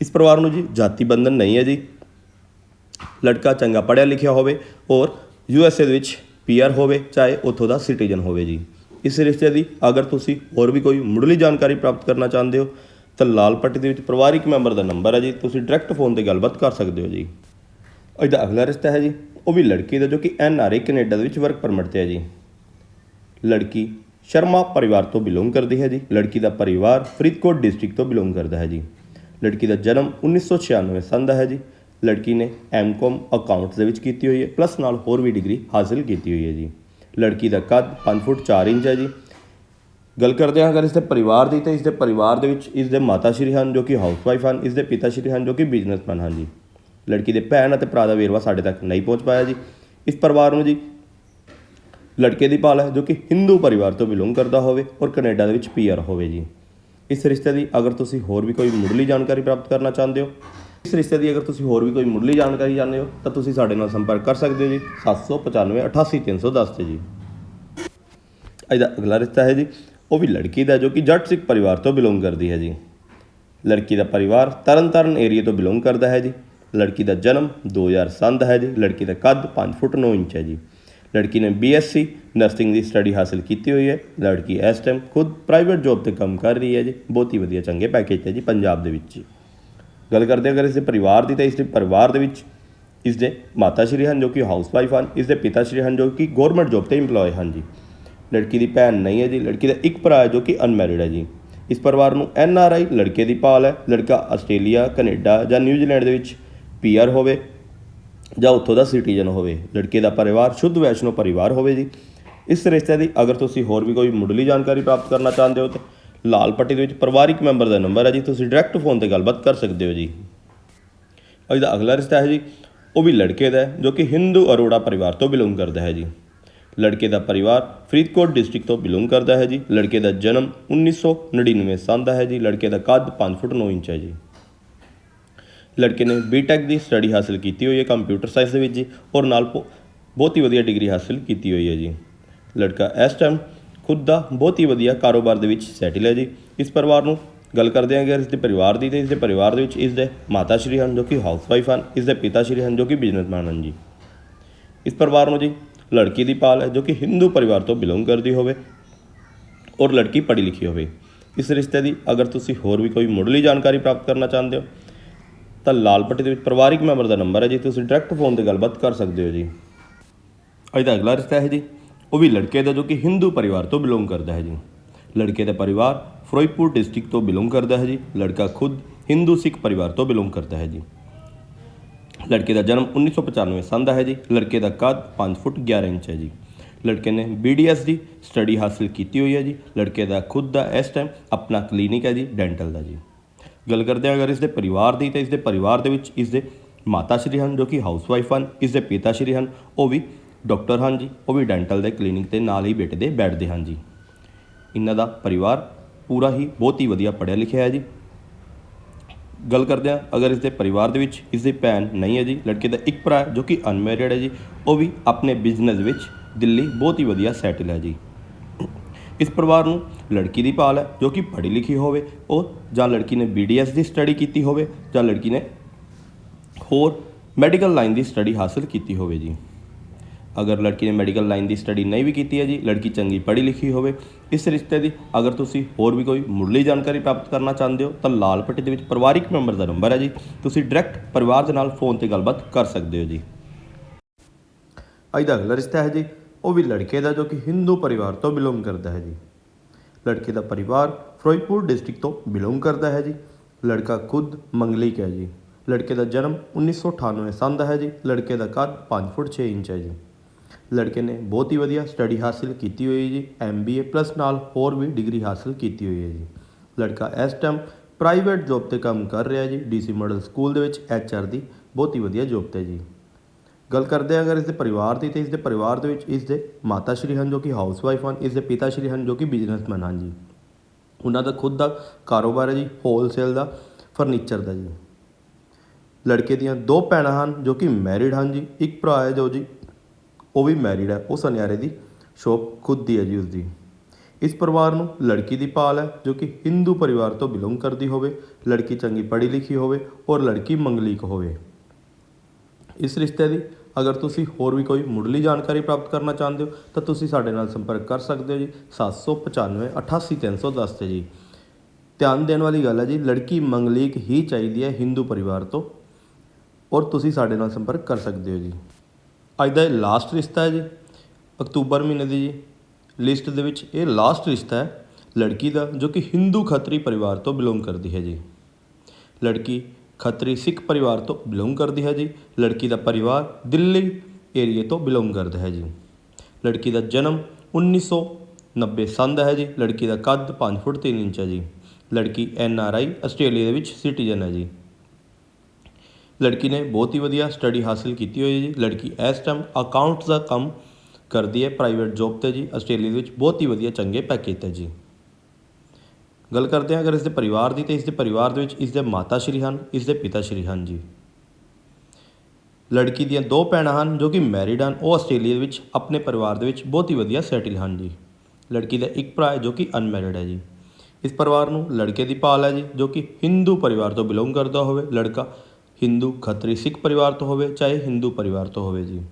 [SPEAKER 1] ਇਸ ਪਰਿਵਾਰ ਨੂੰ ਜੀ ਜਾਤੀ ਬੰਧਨ ਨਹੀਂ ਹੈ ਜੀ। ਲੜਕਾ ਚੰਗਾ ਪੜ੍ਹਿਆ ਲਿਖਿਆ ਹੋਵੇ ਔਰ ਯੂ ਐਸ ਏ ਦੇ ਵਿੱਚ ਪੀਆਰ ਹੋਵੇ, ਚਾਹੇ ਉੱਥੋਂ ਦਾ ਸਿਟੀਜ਼ਨ ਹੋਵੇ ਜੀ। ਇਸ ਰਿਸ਼ਤੇ ਦੀ। ਅਗਰ ਤੁਸੀਂ ਹੋਰ ਵੀ ਕੋਈ ਮੁੱਢਲੀ ਜਾਣਕਾਰੀ ਪ੍ਰਾਪਤ ਕਰਨਾ ਚਾਹੁੰਦੇ ਹੋ, ਤਾਂ ਲਾਲ ਪੱਟੀ ਦੇ ਵਿੱਚ ਪਰਿਵਾਰਿਕ ਮੈਂਬਰ ਦਾ ਨੰਬਰ ਹੈ ਜੀ। ਤੁਸੀਂ ਡਾਇਰੈਕਟ ਫੋਨ ਤੇ ਗੱਲਬਾਤ ਕਰ ਸਕਦੇ ਹੋ ਜੀ। ਇਹਦਾ ਅਗਲਾ ਰਿਸ਼ਤਾ ਹੈ ਜੀ। ਉਹ ਵੀ ਲੜਕੀ ਦਾ, ਜੋ ਕਿ ਐਨ ਆਰ ਆਈ ਕੈਨੇਡਾ ਦੇ ਵਿੱਚ ਵਰਕ ਪਰਮਿਟ ਤੇ ਹੈ ਜੀ। ਲੜਕੀ ਸ਼ਰਮਾ ਪਰਿਵਾਰ ਤੋਂ ਬਿਲੋਂਗ ਕਰਦੀ ਹੈ ਜੀ। ਲੜਕੀ ਦਾ ਪਰਿਵਾਰ ਫਰੀਦਕੋਟ ਡਿਸਟ੍ਰਿਕਟ ਤੋਂ ਬਿਲੋਂਗ ਕਰਦਾ ਹੈ ਜੀ। ਲੜਕੀ ਦਾ ਜਨਮ 1996 ਸੰਨ ਦਾ ਹੈ ਜੀ। ਲੜਕੀ ਨੇ ਐਮਕਾਮ ਅਕਾਊਂਟਸ ਦੇ ਵਿੱਚ ਕੀਤੀ ਹੋਈ ਹੈ, ਪਲੱਸ ਨਾਲ ਹੋਰ ਵੀ ਡਿਗਰੀ ਹਾਸਲ ਕੀਤੀ ਹੋਈ ਹੈ ਜੀ। ਲੜਕੀ ਦਾ ਕੱਦ 5 ਫੁੱਟ 4 ਇੰਚ ਹੈ ਜੀ। ਗੱਲ ਕਰਦੇ ਹਾਂ ਅਗਰ ਇਸ ਦੇ ਪਰਿਵਾਰ ਦੀ ਤਾਂ ਇਸ ਦੇ ਪਰਿਵਾਰ ਦੇ ਵਿੱਚ ਇਸ ਦੇ ਮਾਤਾ ਸ਼੍ਰੀ ਹਨ ਜੋ ਕਿ ਹਾਊਸਵਾਈਫ ਹਨ ਇਸ ਦੇ ਪਿਤਾ ਸ਼੍ਰੀ ਹਨ ਜੋ ਕਿ ਬਿਜ਼ਨਸਮੈਨ ਹਨ ਜੀ। ਲੜਕੀ ਦੇ ਭੈਣ ਅਤੇ ਭਰਾ ਦਾ ਵੇਰਵਾ ਸਾਡੇ ਤੱਕ ਨਹੀਂ ਪਹੁੰਚ ਪਾਇਆ ਜੀ। ਇਸ ਪਰਿਵਾਰ ਨੂੰ ਜੀ ਲੜਕੇ ਦੀ ਪਾਲ ਹੈ ਜੋ ਕਿ ਹਿੰਦੂ ਪਰਿਵਾਰ ਤੋਂ ਬਿਲੋਂਗ ਕਰਦਾ ਹੋਵੇ ਔਰ ਕੈਨੇਡਾ ਦੇ ਵਿੱਚ ਪੀਆਰ ਹੋਵੇ ਜੀ। ਇਸ ਰਿਸ਼ਤੇ ਦੀ ਅਗਰ ਤੁਸੀਂ ਹੋਰ ਵੀ ਕੋਈ ਮੁੱਢਲੀ ਜਾਣਕਾਰੀ ਪ੍ਰਾਪਤ ਕਰਨਾ ਚਾਹੁੰਦੇ ਹੋ ਇਸ ਰਿਸ਼ਤੇ ਦੀ ਅਗਰ ਤੁਸੀਂ ਹੋਰ ਵੀ ਕੋਈ ਮੁੱਢਲੀ ਜਾਣਕਾਰੀ ਜਾਣਦੇ ਹੋ, ਤਾਂ ਤੁਸੀਂ ਸਾਡੇ ਨਾਲ ਸੰਪਰਕ ਕਰ ਸਕਦੇ ਹੋ ਜੀ। 795 88310 ਤੇ ਜੀ। ਅੱਜ ਦਾ ਅਗਲਾ ਰਿਸ਼ਤਾ ਹੈ ਜੀ, ਉਹ ਵੀ ਲੜਕੀ ਦਾ, ਜੋ ਕਿ ਜੱਟ ਸਿੱਖ ਪਰਿਵਾਰ ਤੋਂ ਬਿਲੋਂਗ ਕਰਦੀ ਹੈ ਜੀ। ਲੜਕੀ ਦਾ ਪਰਿਵਾਰ ਤਰਨਤਾਰਨ ਏਰੀਆ ਤੋਂ ਬਿਲੋਂਗ ਕਰਦਾ ਹੈ ਜੀ। ਲੜਕੀ ਦਾ ਜਨਮ 2007 ਦਾ ਹੈ ਜੀ। ਲੜਕੀ ਦਾ ਕੱਦ 5 ਫੁੱਟ 9 ਇੰਚ ਹੈ ਜੀ। ਲੜਕੀ ਨੇ ਬੀਐਸਸੀ ਨਰਸਿੰਗ ਦੀ ਸਟੱਡੀ ਹਾਸਲ ਕੀਤੀ ਹੋਈ ਹੈ। ਲੜਕੀ ਇਸ ਟਾਈਮ ਖੁਦ ਪ੍ਰਾਈਵੇਟ ਜੌਬ ਤੇ ਕੰਮ ਕਰ ਰਹੀ ਹੈ ਜੀ। ਬਹੁਤ ਹੀ ਵਧੀਆ ਚੰਗੇ ਪੈਕੇਜ ਹੈ ਜੀ ਪੰਜਾਬ ਦੇ ਵਿੱਚ। ਜੀ ਗੱਲ ਕਰਦੇ ਅਗਰ ਇਸ ਦੇ ਪਰਿਵਾਰ ਦੀ ਤਾਂ ਇਸ ਦੇ ਪਰਿਵਾਰ ਦੇ ਵਿੱਚ ਇਸ ਦੇ ਮਾਤਾ ਸ਼੍ਰੀ ਹਨ ਜੋ ਕਿ ਹਾਊਸਵਾਈਫ ਹਨ, ਇਸ ਦੇ ਪਿਤਾ ਸ਼੍ਰੀ ਹਨ ਜੋ ਕਿ ਗਵਰਨਮੈਂਟ ਜੌਬ ਤੇ EMPLOYE ਹਨ ਜੀ। ਲੜਕੀ ਦੀ ਭੈਣ ਨਹੀਂ ਹੈ ਜੀ, ਲੜਕੀ ਦਾ ਇੱਕ ਭਰਾ ਹੈ ਜੋ ਕਿ ਅਨਮੈਰਿਡ ਹੈ ਜੀ। ਇਸ ਪਰਿਵਾਰ ਨੂੰ ਐਨ ਆਰ ਆਈ ਲੜਕੇ ਦੀ ਪਾਲ ਹੈ, ਲੜਕਾ ਆਸਟ੍ਰੇਲੀਆ, ਕੈਨੇਡਾ ਜਾਂ ਨਿਊਜ਼ੀਲੈਂਡ ਦੇ ਵਿੱਚ ਪੀਆਰ ਹੋਵੇ ਜਾਂ ਉੱਥੋਂ ਦਾ ਸਿਟੀਜ਼ਨ ਹੋਵੇ। ਲੜਕੇ ਦਾ ਪਰਿਵਾਰ ਸ਼ੁੱਧ ਵੈਸ਼ਨੋ ਪਰਿਵਾਰ ਹੋਵੇ ਜੀ। ਇਸ ਰਿਸ਼ਤੇ ਦੀ ਅਗਰ ਤੁਸੀਂ ਹੋਰ ਵੀ ਕੋਈ ਮੁੱਢਲੀ ਜਾਣਕਾਰੀ ਪ੍ਰਾਪਤ ਕਰਨਾ ਚਾਹੁੰਦੇ ਹੋ ਤਾਂ ਲਾਲ ਪੱਟੀ ਦੇ ਵਿੱਚ ਪਰਿਵਾਰਿਕ ਮੈਂਬਰ ਦਾ ਨੰਬਰ ਹੈ ਜੀ। ਤੁਸੀਂ ਡਾਇਰੈਕਟ ਫੋਨ ਤੇ ਗੱਲਬਾਤ ਕਰ ਸਕਦੇ ਹੋ ਜੀ। ਇਹਦਾ ਅਗਲਾ ਰਿਸ਼ਤਾ ਹੈ ਜੀ, ਉਹ ਵੀ ਲੜਕੇ ਦਾ ਹੈ, ਜੋ ਕਿ ਹਿੰਦੂ ਅਰੋੜਾ ਪਰਿਵਾਰ ਤੋਂ ਬਿਲੋਂਗ ਕਰਦਾ ਹੈ ਜੀ। ਲੜਕੇ ਦਾ ਪਰਿਵਾਰ ਫਰੀਦਕੋਟ ਡਿਸਟ੍ਰਿਕਟ ਤੋਂ ਬਿਲੋਂਗ ਕਰਦਾ ਹੈ ਜੀ। ਲੜਕੇ ਦਾ ਜਨਮ 1999 ਸਾਲ ਦਾ ਹੈ ਜੀ। ਲੜਕੇ ਦਾ ਕੱਦ 5 ਫੁੱਟ 9 ਇੰਚ ਹੈ ਜੀ। ਲੜਕੇ ਨੇ ਬੀਟੈਕ ਦੀ ਸਟੱਡੀ ਹਾਸਲ ਕੀਤੀ ਹੋਈ ਹੈ ਕੰਪਿਊਟਰ ਸਾਇੰਸ ਦੇ ਵਿੱਚ ਜੀ, ਔਰ ਨਾਲ ਭੋ- ਬਹੁਤ ਹੀ ਵਧੀਆ ਡਿਗਰੀ ਹਾਸਲ ਕੀਤੀ ਹੋਈ ਹੈ ਜੀ। ਲੜਕਾ ਇਸ ਟਾਈਮ ਖੁਦ ਦਾ ਬਹੁਤ ਹੀ ਵਧੀਆ ਕਾਰੋਬਾਰ ਦੇ ਵਿੱਚ ਸੈਟਲ ਹੈ ਜੀ। ਇਸ ਪਰਿਵਾਰ ਨੂੰ ਗੱਲ ਕਰਦੇ ਹਾਂ ਅਗਰ ਇਸ ਦੇ ਪਰਿਵਾਰ ਦੀ ਤੇ ਇਸ ਦੇ ਪਰਿਵਾਰ ਦੇ ਵਿੱਚ ਇਸ ਦੇ ਮਾਤਾ ਸ਼੍ਰੀ ਹਨ ਜੋ ਕਿ ਹਾਊਸਵਾਈਫ ਹਨ, ਇਸ ਦੇ ਪਿਤਾ ਸ਼੍ਰੀ ਹਨ ਜੋ ਕਿ ਬਿਜ਼ਨਸਮੈਨ ਹਨ ਜੀ। ਇਸ ਪਰਿਵਾਰ ਨੂੰ ਜੀ ਲੜਕੀ ਦੀ ਪਾਲ ਹੈ ਜੋ ਕਿ ਹਿੰਦੂ ਪਰਿਵਾਰ ਤੋਂ ਬਿਲੋਂਗ ਕਰਦੀ ਹੋਵੇ ਔਰ ਲੜਕੀ ਪੜ੍ਹੀ ਲਿਖੀ ਹੋਵੇ। ਇਸ ਰਿਸ਼ਤੇ ਦੀ ਅਗਰ ਤੁਸੀਂ ਹੋਰ ਵੀ ਕੋਈ ਮੁੱਢਲੀ ਜਾਣਕਾਰੀ ਪ੍ਰਾਪਤ ਕਰਨਾ ਚਾਹੁੰਦੇ ਹੋ, ਤਾਂ ਲਾਲ ਪੱਟੀ ਦੇ ਵਿੱਚ ਪਰਿਵਾਰਿਕ ਮੈਂਬਰ ਦਾ ਨੰਬਰ ਹੈ ਜੀ। ਤੁਸੀਂ ਡਾਇਰੈਕਟ ਫੋਨ ਤੇ ਗੱਲਬਾਤ ਕਰ ਸਕਦੇ ਹੋ ਜੀ। ਅੱਜ ਦਾ ਅਗਲਾ ਰਿਸ਼ਤਾ ਹੈ ਜੀ। ਉਹ ਵੀ ਲੜਕੇ ਦਾ ਜੋ ਕਿ ਹਿੰਦੂ ਪਰਿਵਾਰ ਤੋਂ ਬਿਲੋਂਗ ਕਰਦਾ ਹੈ ਜੀ। ਲੜਕੇ ਦਾ ਪਰਿਵਾਰ ਫਿਰੋਜ਼ਪੁਰ ਡਿਸਟ੍ਰਿਕਟ ਤੋਂ ਬਿਲੋਂਗ ਕਰਦਾ ਹੈ ਜੀ। ਲੜਕਾ ਖੁਦ ਹਿੰਦੂ ਸਿੱਖ ਪਰਿਵਾਰ ਤੋਂ ਬਿਲੋਂਗ ਕਰਦਾ ਹੈ ਜੀ। ਲੜਕੇ ਦਾ ਜਨਮ 1995 ਸੰਨ ਦਾ ਹੈ ਜੀ। ਲੜਕੇ ਦਾ ਕੱਦ 5 ਫੁੱਟ 11 ਇੰਚ ਹੈ ਜੀ। ਲੜਕੇ ਨੇ BDS ਦੀ ਸਟੱਡੀ ਹਾਸਲ ਕੀਤੀ ਹੋਈ ਹੈ ਜੀ। ਲੜਕੇ ਦਾ ਖੁਦ ਦਾ ਇਸ ਟਾਈਮ ਆਪਣਾ ਕਲੀਨਿਕ ਹੈ ਜੀ ਡੈਂਟਲ ਦਾ ਜੀ। ਗੱਲ ਕਰਦੇ ਹਾਂ ਅਗਰ ਇਸ ਦੇ ਪਰਿਵਾਰ ਦੀ ਤਾਂ ਇਸ ਦੇ ਪਰਿਵਾਰ ਦੇ ਵਿੱਚ ਇਸ ਦੇ ਮਾਤਾ ਸ਼੍ਰੀ ਹਨ ਜੋ ਕਿ ਹਾਊਸਵਾਈਫ ਹਨ ਇਸ ਦੇ ਪਿਤਾ ਸ਼੍ਰੀ ਹਨ, ਉਹ ਵੀ ਡਾਕਟਰ ਹਨ ਜੀ, ਉਹ ਵੀ ਡੈਂਟਲ ਦੇ ਕਲੀਨਿਕ 'ਤੇ ਨਾਲ ਹੀ ਬੇਟੇ ਦੇ ਬੈਠਦੇ ਹਨ ਜੀ। ਇਹਨਾਂ ਦਾ ਪਰਿਵਾਰ ਪੂਰਾ ਹੀ ਬਹੁਤ ਹੀ ਵਧੀਆ ਪੜ੍ਹਿਆ ਲਿਖਿਆ ਹੈ ਜੀ। ਗੱਲ ਕਰਦੇ ਹਾਂ, ਅਗਰ ਇਸ ਦੇ ਪਰਿਵਾਰ ਦੇ ਵਿੱਚ ਇਸ ਦੀ ਭੈਣ ਨਹੀਂ ਹੈ ਜੀ, ਲੜਕੇ ਦਾ ਇੱਕ ਭਰਾ ਹੈ ਜੋ ਕਿ ਅਨਮੈਰਿਡ ਹੈ ਜੀ, ਉਹ ਵੀ ਆਪਣੇ ਬਿਜ਼ਨਸ ਵਿੱਚ ਦਿੱਲੀ ਬਹੁਤ ਹੀ ਵਧੀਆ ਸੈਟਲ ਹੈ ਜੀ। ਇਸ ਪਰਿਵਾਰ ਨੂੰ ਲੜਕੀ ਦੀ ਭਾਲ ਹੈ ਜੋ ਕਿ ਪੜ੍ਹੀ ਲਿਖੀ ਹੋਵੇ, ਉਹ ਜਾਂ ਲੜਕੀ ਨੇ BDS ਦੀ ਸਟੱਡੀ ਕੀਤੀ ਹੋਵੇ ਜਾਂ ਲੜਕੀ ਨੇ ਹੋਰ ਮੈਡੀਕਲ ਲਾਈਨ ਦੀ ਸਟੱਡੀ ਹਾਸਲ ਕੀਤੀ ਹੋਵੇ ਜੀ। ਅਗਰ ਲੜਕੀ ਨੇ ਮੈਡੀਕਲ ਲਾਈਨ ਦੀ ਸਟੱਡੀ ਨਹੀਂ ਵੀ ਕੀਤੀ ਹੈ ਜੀ, ਲੜਕੀ ਚੰਗੀ ਪੜ੍ਹੀ ਲਿਖੀ ਹੋਵੇ, ਇਸ ਰਿਸ਼ਤੇ ਦੀ ਅਗਰ ਤੁਸੀਂ ਹੋਰ ਵੀ ਕੋਈ ਮੁੱਢਲੀ ਜਾਣਕਾਰੀ ਪ੍ਰਾਪਤ ਕਰਨਾ ਚਾਹੁੰਦੇ ਹੋ, ਤਾਂ ਲਾਲ ਪੱਟੀ ਦੇ ਵਿੱਚ ਪਰਿਵਾਰਿਕ ਮੈਂਬਰ ਦਾ ਨੰਬਰ ਹੈ ਜੀ। ਤੁਸੀਂ ਡਾਇਰੈਕਟ ਪਰਿਵਾਰ ਦੇ ਨਾਲ ਫੋਨ ਤੇ ਗੱਲਬਾਤ ਕਰ ਸਕਦੇ ਹੋ ਜੀ। ਅੱਜ ਦਾ ਅਗਲਾ ਰਿਸ਼ਤਾ ਹੈ ਜੀ। ਉਹ ਵੀ ਲੜਕੇ ਦਾ ਜੋ ਕਿ ਹਿੰਦੂ ਪਰਿਵਾਰ ਤੋਂ ਬਿਲੋਂਗ ਕਰਦਾ ਹੈ ਜੀ। ਲੜਕੇ ਦਾ ਪਰਿਵਾਰ ਫਿਰੋਜ਼ਪੁਰ ਡਿਸਟ੍ਰਿਕਟ ਤੋਂ ਬਿਲੋਂਗ ਕਰਦਾ ਹੈ ਜੀ। ਲੜਕਾ ਖੁਦ ਮੰਗਲਿਕ ਹੈ ਜੀ। ਲੜਕੇ ਦਾ ਜਨਮ 1998 ਸੰਨ ਦਾ ਹੈ ਜੀ। ਲੜਕੇ ਦਾ ਕੱਦ 5 ਫੁੱਟ 6 ਇੰਚ ਹੈ ਜੀ। ਲੜਕੇ ਨੇ ਬਹੁਤ ਹੀ ਵਧੀਆ ਸਟੱਡੀ ਹਾਸਿਲ ਕੀਤੀ ਹੋਈ ਹੈ ਜੀ ਐਮਬੀਏ ਪਲੱਸ ਨਾਲ ਹੋਰ ਵੀ ਡਿਗਰੀ ਹਾਸਿਲ ਕੀਤੀ ਹੋਈ ਹੈ ਜੀ। ਲੜਕਾ ਇਸ ਟਾਈਮ ਪ੍ਰਾਈਵੇਟ ਜੌਬ ਤੇ ਕੰਮ ਕਰ ਰਿਹਾ ਜੀ ਡੀਸੀ ਮਾਡਲ ਸਕੂਲ ਦੇ ਵਿੱਚ ਐਚਆਰ ਦੀ ਬਹੁਤ ਹੀ ਵਧੀਆ ਜੌਬ ਤੇ ਜੀ। ਗੱਲ ਕਰਦੇ ਹਾਂ ਅਗਰ ਇਸ ਦੇ ਪਰਿਵਾਰ ਦੀ ਤੇ ਇਸ ਦੇ ਪਰਿਵਾਰ ਦੇ ਵਿੱਚ ਇਸ ਦੇ ਮਾਤਾ ਸ਼੍ਰੀ ਹਨ ਜੋ ਕਿ ਹਾਊਸ ਵਾਈਫ ਹਨ ਇਸ ਦੇ ਪਿਤਾ ਸ਼੍ਰੀ ਹਨ ਜੋ ਕਿ ਬਿਜ਼ਨਸਮੈਨ ਹਨ ਜੀ। ਉਹਨਾਂ ਦਾ ਖੁਦ ਦਾ ਕਾਰੋਬਾਰ ਹੈ ਜੀ ਹੋਲਸੇਲ ਦਾ ਫਰਨੀਚਰ ਦਾ ਜੀ। ਲੜਕੇ ਦੀਆਂ ਦੋ ਭੈਣਾਂ ਹਨ ਜੋ ਕਿ ਮੈਰਿਡ ਹਨ ਜੀ, ਇੱਕ ਭਰਾ ਹੈ ਜੋ ਜੀ ਉਹ ਵੀ ਮੈਰਿਡ ਹੈ ਉਹ ਸੁਨਿਆਰੇ ਦੀ ਸ਼ੋਪ ਖੁਦ ਦੀ ਹੈ ਜੀ ਉਸਦੀ। ਇਸ ਪਰਿਵਾਰ ਨੂੰ ਲੜਕੀ ਦੀ ਭਾਲ ਹੈ, ਜੋ ਕਿ ਹਿੰਦੂ ਪਰਿਵਾਰ ਤੋਂ ਬਿਲੋਂਗ ਕਰਦੀ ਹੋਵੇ, ਲੜਕੀ ਚੰਗੀ ਪੜ੍ਹੀ ਲਿਖੀ ਹੋਵੇ ਔਰ ਲੜਕੀ ਮੰਗਲੀਕ ਹੋਵੇ। ਇਸ ਰਿਸ਼ਤੇ ਦੀ ਅਗਰ ਤੁਸੀਂ ਹੋਰ ਵੀ ਕੋਈ ਮੁੱਢਲੀ ਜਾਣਕਾਰੀ ਪ੍ਰਾਪਤ ਕਰਨਾ ਚਾਹੁੰਦੇ ਹੋ, ਤਾਂ ਤੁਸੀਂ ਸਾਡੇ ਨਾਲ ਸੰਪਰਕ ਕਰ ਸਕਦੇ ਹੋ ਜੀ 795 88310 ਤੇ ਜੀ। ਧਿਆਨ ਦੇਣ ਵਾਲੀ ਗੱਲ ਹੈ ਜੀ, ਲੜਕੀ ਮੰਗਲੀਕ ਹੀ ਚਾਹੀਦੀ ਹੈ ਹਿੰਦੂ ਪਰਿਵਾਰ ਤੋਂ, ਔਰ ਤੁਸੀਂ ਸਾਡੇ ਨਾਲ ਸੰਪਰਕ ਕਰ ਸਕਦੇ ਹੋ ਜੀ। ਅੱਜ ਦਾ ਇਹ ਲਾਸਟ ਰਿਸ਼ਤਾ ਹੈ ਜੀ, ਅਕਤੂਬਰ ਮਹੀਨੇ ਦੀ ਜੀ। ਲਿਸਟ ਦੇ ਵਿੱਚ ਇਹ ਲਾਸਟ ਰਿਸ਼ਤਾ ਹੈ ਲੜਕੀ ਦਾ, ਜੋ ਕਿ ਹਿੰਦੂ ਖੱਤਰੀ ਪਰਿਵਾਰ ਤੋਂ ਬਿਲੋਂਗ ਕਰਦੀ ਹੈ ਜੀ। ਲੜਕੀ ਖੱਤਰੀ ਸਿੱਖ ਪਰਿਵਾਰ ਤੋਂ ਬਿਲੋਂਗ ਕਰਦੀ ਹੈ ਜੀ। ਲੜਕੀ ਦਾ ਪਰਿਵਾਰ ਦਿੱਲੀ ਏਰੀਏ ਤੋਂ ਬਿਲੋਂਗ ਕਰਦਾ ਹੈ ਜੀ। ਲੜਕੀ ਦਾ ਜਨਮ 1990 ਸੰਨ ਦਾ ਹੈ ਜੀ। ਲੜਕੀ ਦਾ ਕੱਦ 5 ਫੁੱਟ 3 ਇੰਚ ਹੈ ਜੀ। ਲੜਕੀ ਐਨ ਆਰ ਆਈ ਆਸਟ੍ਰੇਲੀਆ ਦੇ ਵਿੱਚ ਸਿਟੀਜ਼ਨ ਹੈ ਜੀ। ਲੜਕੀ ਨੇ ਬਹੁਤ ਹੀ ਵਧੀਆ ਸਟੱਡੀ ਹਾਸਿਲ ਕੀਤੀ ਹੋਈ ਹੈ ਜੀ। ਲੜਕੀ ਇਸ ਟਾਈਮ ਅਕਾਊਂਟਸ ਦਾ ਕੰਮ ਕਰਦੀ ਹੈ ਪ੍ਰਾਈਵੇਟ ਜੌਬ ਤੇ ਜੀ। ਆਸਟ੍ਰੇਲੀਆ ਦੇ ਵਿੱਚ ਬਹੁਤ ਹੀ ਵਧੀਆ ਚੰਗੇ ਪੈਕੇਜ ਤੇ ਜੀ। ਗੱਲ ਕਰਦੇ ਹਾਂ ਅਗਰ ਇਸ ਦੇ ਪਰਿਵਾਰ ਦੀ, ਤੇ ਇਸ ਦੇ ਪਰਿਵਾਰ ਦੇ ਵਿੱਚ ਇਸ ਦੇ ਮਾਤਾ ਸ਼੍ਰੀ ਹਨ ਇਸ ਦੇ ਪਿਤਾ ਸ਼੍ਰੀ ਹਨ ਜੀ। ਲੜਕੀ ਦੀਆਂ ਦੋ ਭੈਣਾਂ ਹਨ ਜੋ ਕਿ ਮੈਰਿਡ ਹਨ। ਉਹ ਆਸਟ੍ਰੇਲੀਆ ਦੇ ਵਿੱਚ ਆਪਣੇ ਪਰਿਵਾਰ ਦੇ ਵਿੱਚ ਬਹੁਤ ਹੀ ਵਧੀਆ ਸੈਟਲ ਹਨ ਜੀ। ਲੜਕੀ ਦਾ ਇੱਕ ਭਰਾ ਹੈ ਜੋ ਕਿ ਅਨਮੈਰਿਡ ਹੈ ਜੀ। ਇਸ ਪਰਿਵਾਰ ਨੂੰ ਲੜਕੇ ਦੀ ਭਾਲ ਹੈ ਜੀ, ਜੋ ਕਿ ਹਿੰਦੂ ਪਰਿਵਾਰ ਤੋਂ ਬਿਲੋਂਗ ਕਰਦਾ ਹੋਵੇ। ਲੜਕਾ ਹਿੰਦੂ ਖੱਤਰੀ ਸਿੱਖ ਪਰਿਵਾਰ ਤੋਂ ਹੋਵੇ ਚਾਹੇ ਹਿੰਦੂ ਪਰਿਵਾਰ ਤੋਂ ਹੋਵੇ ਜੀ।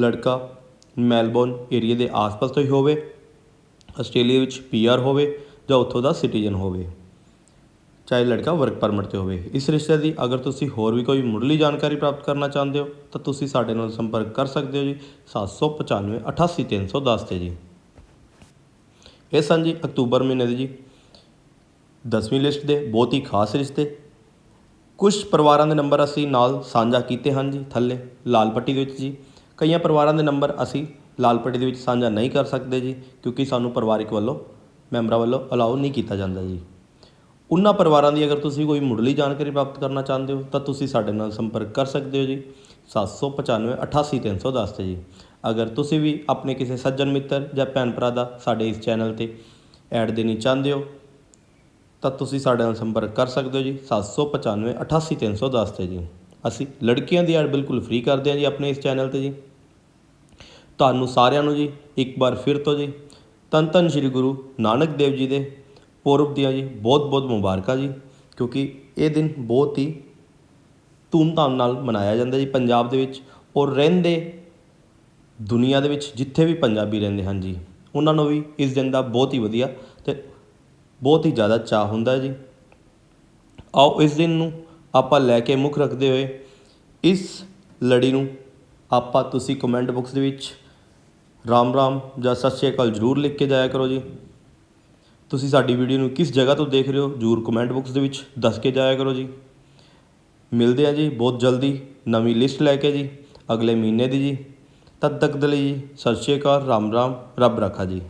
[SPEAKER 1] ਲੜਕਾ ਮੈਲਬੌਰਨ ਏਰੀਏ ਦੇ ਆਸ-ਪਾਸ ਤੋਂ ਹੀ ਹੋਵੇ, ਆਸਟ੍ਰੇਲੀਆ ਵਿੱਚ ਪੀਆਰ ਹੋਵੇ ਜਾਂ ਉੱਥੋਂ ਦਾ ਸਿਟੀਜ਼ਨ ਹੋਵੇ। ਚਾਹੇ ਲੜਕਾ ਵਰਕ ਪਰਮਿਟ ਤੇ ਹੋਵੇ। ਇਸ ਰਿਸ਼ਤੇ ਦੀ ਅਗਰ ਤੁਸੀਂ ਹੋਰ ਵੀ ਕੋਈ ਮੁੱਢਲੀ ਜਾਣਕਾਰੀ ਪ੍ਰਾਪਤ ਕਰਨਾ ਚਾਹੁੰਦੇ ਹੋ, ਤਾਂ ਤੁਸੀਂ ਸਾਡੇ ਨਾਲ ਸੰਪਰਕ ਕਰ ਸਕਦੇ ਹੋ ਜੀ। 795 88310 ਤੇ ਜੀ। ਇਹ ਸਨ ਜੀ ਅਕਤੂਬਰ ਮਹੀਨੇ ਦੇ ਜੀ। 10ਵੀਂ ਲਿਸਟ ਦੇ ਬਹੁਤ ਹੀ ਖਾਸ ਰਿਸ਼ਤੇ। ਕੁਝ ਪਰਿਵਾਰਾਂ ਦੇ ਨੰਬਰ ਅਸੀਂ ਨਾਲ ਸਾਂਝਾ ਕੀਤੇ ਹਨ ਜੀ, ਥੱਲੇ ਲਾਲ ਪੱਟੀ ਦੇ ਵਿੱਚ ਜੀ। ਕਈਆਂ ਪਰਿਵਾਰਾਂ ਦੇ ਨੰਬਰ ਅਸੀਂ ਲਾਲ ਪੱਟੀ ਦੇ ਵਿੱਚ ਸਾਂਝਾ ਨਹੀਂ ਕਰ ਸਕਦੇ ਜੀ, ਕਿਉਂਕਿ ਸਾਨੂੰ ਪਰਿਵਾਰਿਕ ਵੱਲੋਂ, ਮੈਂਬਰਾਂ ਵੱਲੋਂ ਅਲਾਉ ਨਹੀਂ ਕੀਤਾ ਜਾਂਦਾ ਜੀ। ਉਹਨਾਂ ਪਰਿਵਾਰਾਂ ਦੀ ਅਗਰ ਤੁਸੀਂ ਕੋਈ ਮੁੱਢਲੀ ਜਾਣਕਾਰੀ ਪ੍ਰਾਪਤ ਕਰਨਾ ਚਾਹੁੰਦੇ ਹੋ, ਤਾਂ ਤੁਸੀਂ ਸਾਡੇ ਨਾਲ ਸੰਪਰਕ ਕਰ ਸਕਦੇ ਹੋ ਜੀ। 795 88310 ਤੇ ਜੀ। ਅਗਰ ਤੁਸੀਂ ਵੀ ਆਪਣੇ ਕਿਸੇ ਸੱਜਣ ਮਿੱਤਰ ਜਾਂ ਭੈਣ ਭਰਾ ਦਾ ਸਾਡੇ ਇਸ ਚੈਨਲ ਤੇ ਐਡ ਦੇਣੀ ਚਾਹੁੰਦੇ ਹੋ ਤਾਂ ਤੁਸੀਂ ਸਾਡੇ ਨਾਲ ਸੰਪਰਕ ਕਰ ਸਕਦੇ ਹੋ ਜੀ। 795 88310 ਤੇ ਜੀ। ਅਸੀਂ ਲੜਕੀਆਂ ਦੀ ਐਡ ਬਿਲਕੁਲ ਫ੍ਰੀ ਕਰਦੇ ਹਾਂ ਜੀ ਆਪਣੇ ਇਸ ਚੈਨਲ ਤੇ ਜੀ। ਤੁਹਾਨੂੰ ਸਾਰਿਆਂ ਨੂੰ ਜੀ ਇੱਕ ਵਾਰ ਫਿਰ ਤੋਂ ਜੀ। ਧੰਨ ਧੰਨ ਸ੍ਰੀ ਗੁਰੂ ਨਾਨਕ ਦੇਵ ਜੀ ਦੇ ਪੁਰਬ ਦੀਆਂ ਜੀ ਬਹੁਤ ਬਹੁਤ ਮੁਬਾਰਕਾਂ ਜੀ, ਕਿਉਂਕਿ ਇਹ ਦਿਨ ਬਹੁਤ ਹੀ ਧੂਮਧਾਮ ਨਾਲ ਮਨਾਇਆ ਜਾਂਦਾ ਜੀ ਪੰਜਾਬ ਦੇ ਵਿੱਚ ਔਰ ਰਹਿੰਦੇ ਦੁਨੀਆ ਦੇ ਵਿੱਚ ਜਿੱਥੇ ਵੀ ਪੰਜਾਬੀ ਰਹਿੰਦੇ ਹਨ ਜੀ, ਉਹਨਾਂ ਨੂੰ ਵੀ ਇਸ ਦਿਨ ਦਾ ਬਹੁਤ ਹੀ ਵਧੀਆ ਤੇ ਬਹੁਤ ਹੀ ਜ਼ਿਆਦਾ ਚਾਅ ਹੁੰਦਾ ਹੈ ਜੀ। ਆਓ ਇਸ ਦਿਨ ਨੂੰ ਆਪਾਂ ਲੈ ਕੇ ਮੁੱਖ ਰੱਖਦੇ ਹੋਏ, ਇਸ ਲੜੀ ਨੂੰ ਆਪਾਂ ਤੁਸੀਂ ਕਮੈਂਟ ਬਾਕਸ ਦੇ ਵਿੱਚ ਰਾਮ ਰਾਮ ਜਾਂ ਸਤਿ ਸ਼੍ਰੀ ਅਕਾਲ ਜ਼ਰੂਰ ਲਿਖ ਕੇ ਜਾਇਆ ਕਰੋ ਜੀ। ਤੁਸੀਂ ਸਾਡੀ ਵੀਡੀਓ ਨੂੰ ਕਿਸ ਜਗ੍ਹਾ ਤੋਂ ਦੇਖ ਰਹੇ ਹੋ, ਜਰੂਰ ਕਮੈਂਟ ਬਾਕਸ ਦੇ ਵਿੱਚ ਦੱਸ ਕੇ ਜਾਇਆ ਕਰੋ ਜੀ। ਮਿਲਦੇ ਆ ਜੀ ਬਹੁਤ ਜਲਦੀ ਨਵੀਂ ਲਿਸਟ ਲੈ ਕੇ ਜੀ, ਅਗਲੇ ਮਹੀਨੇ ਦੀ ਜੀ। ਤਦ ਤੱਕ ਦੇ ਲਈ ਜੀ, ਸਤਿ ਸ਼੍ਰੀ ਅਕਾਲ, ਰਾਮ ਰਾਮ, ਰੱਬ ਰੱਖਾ ਜੀ।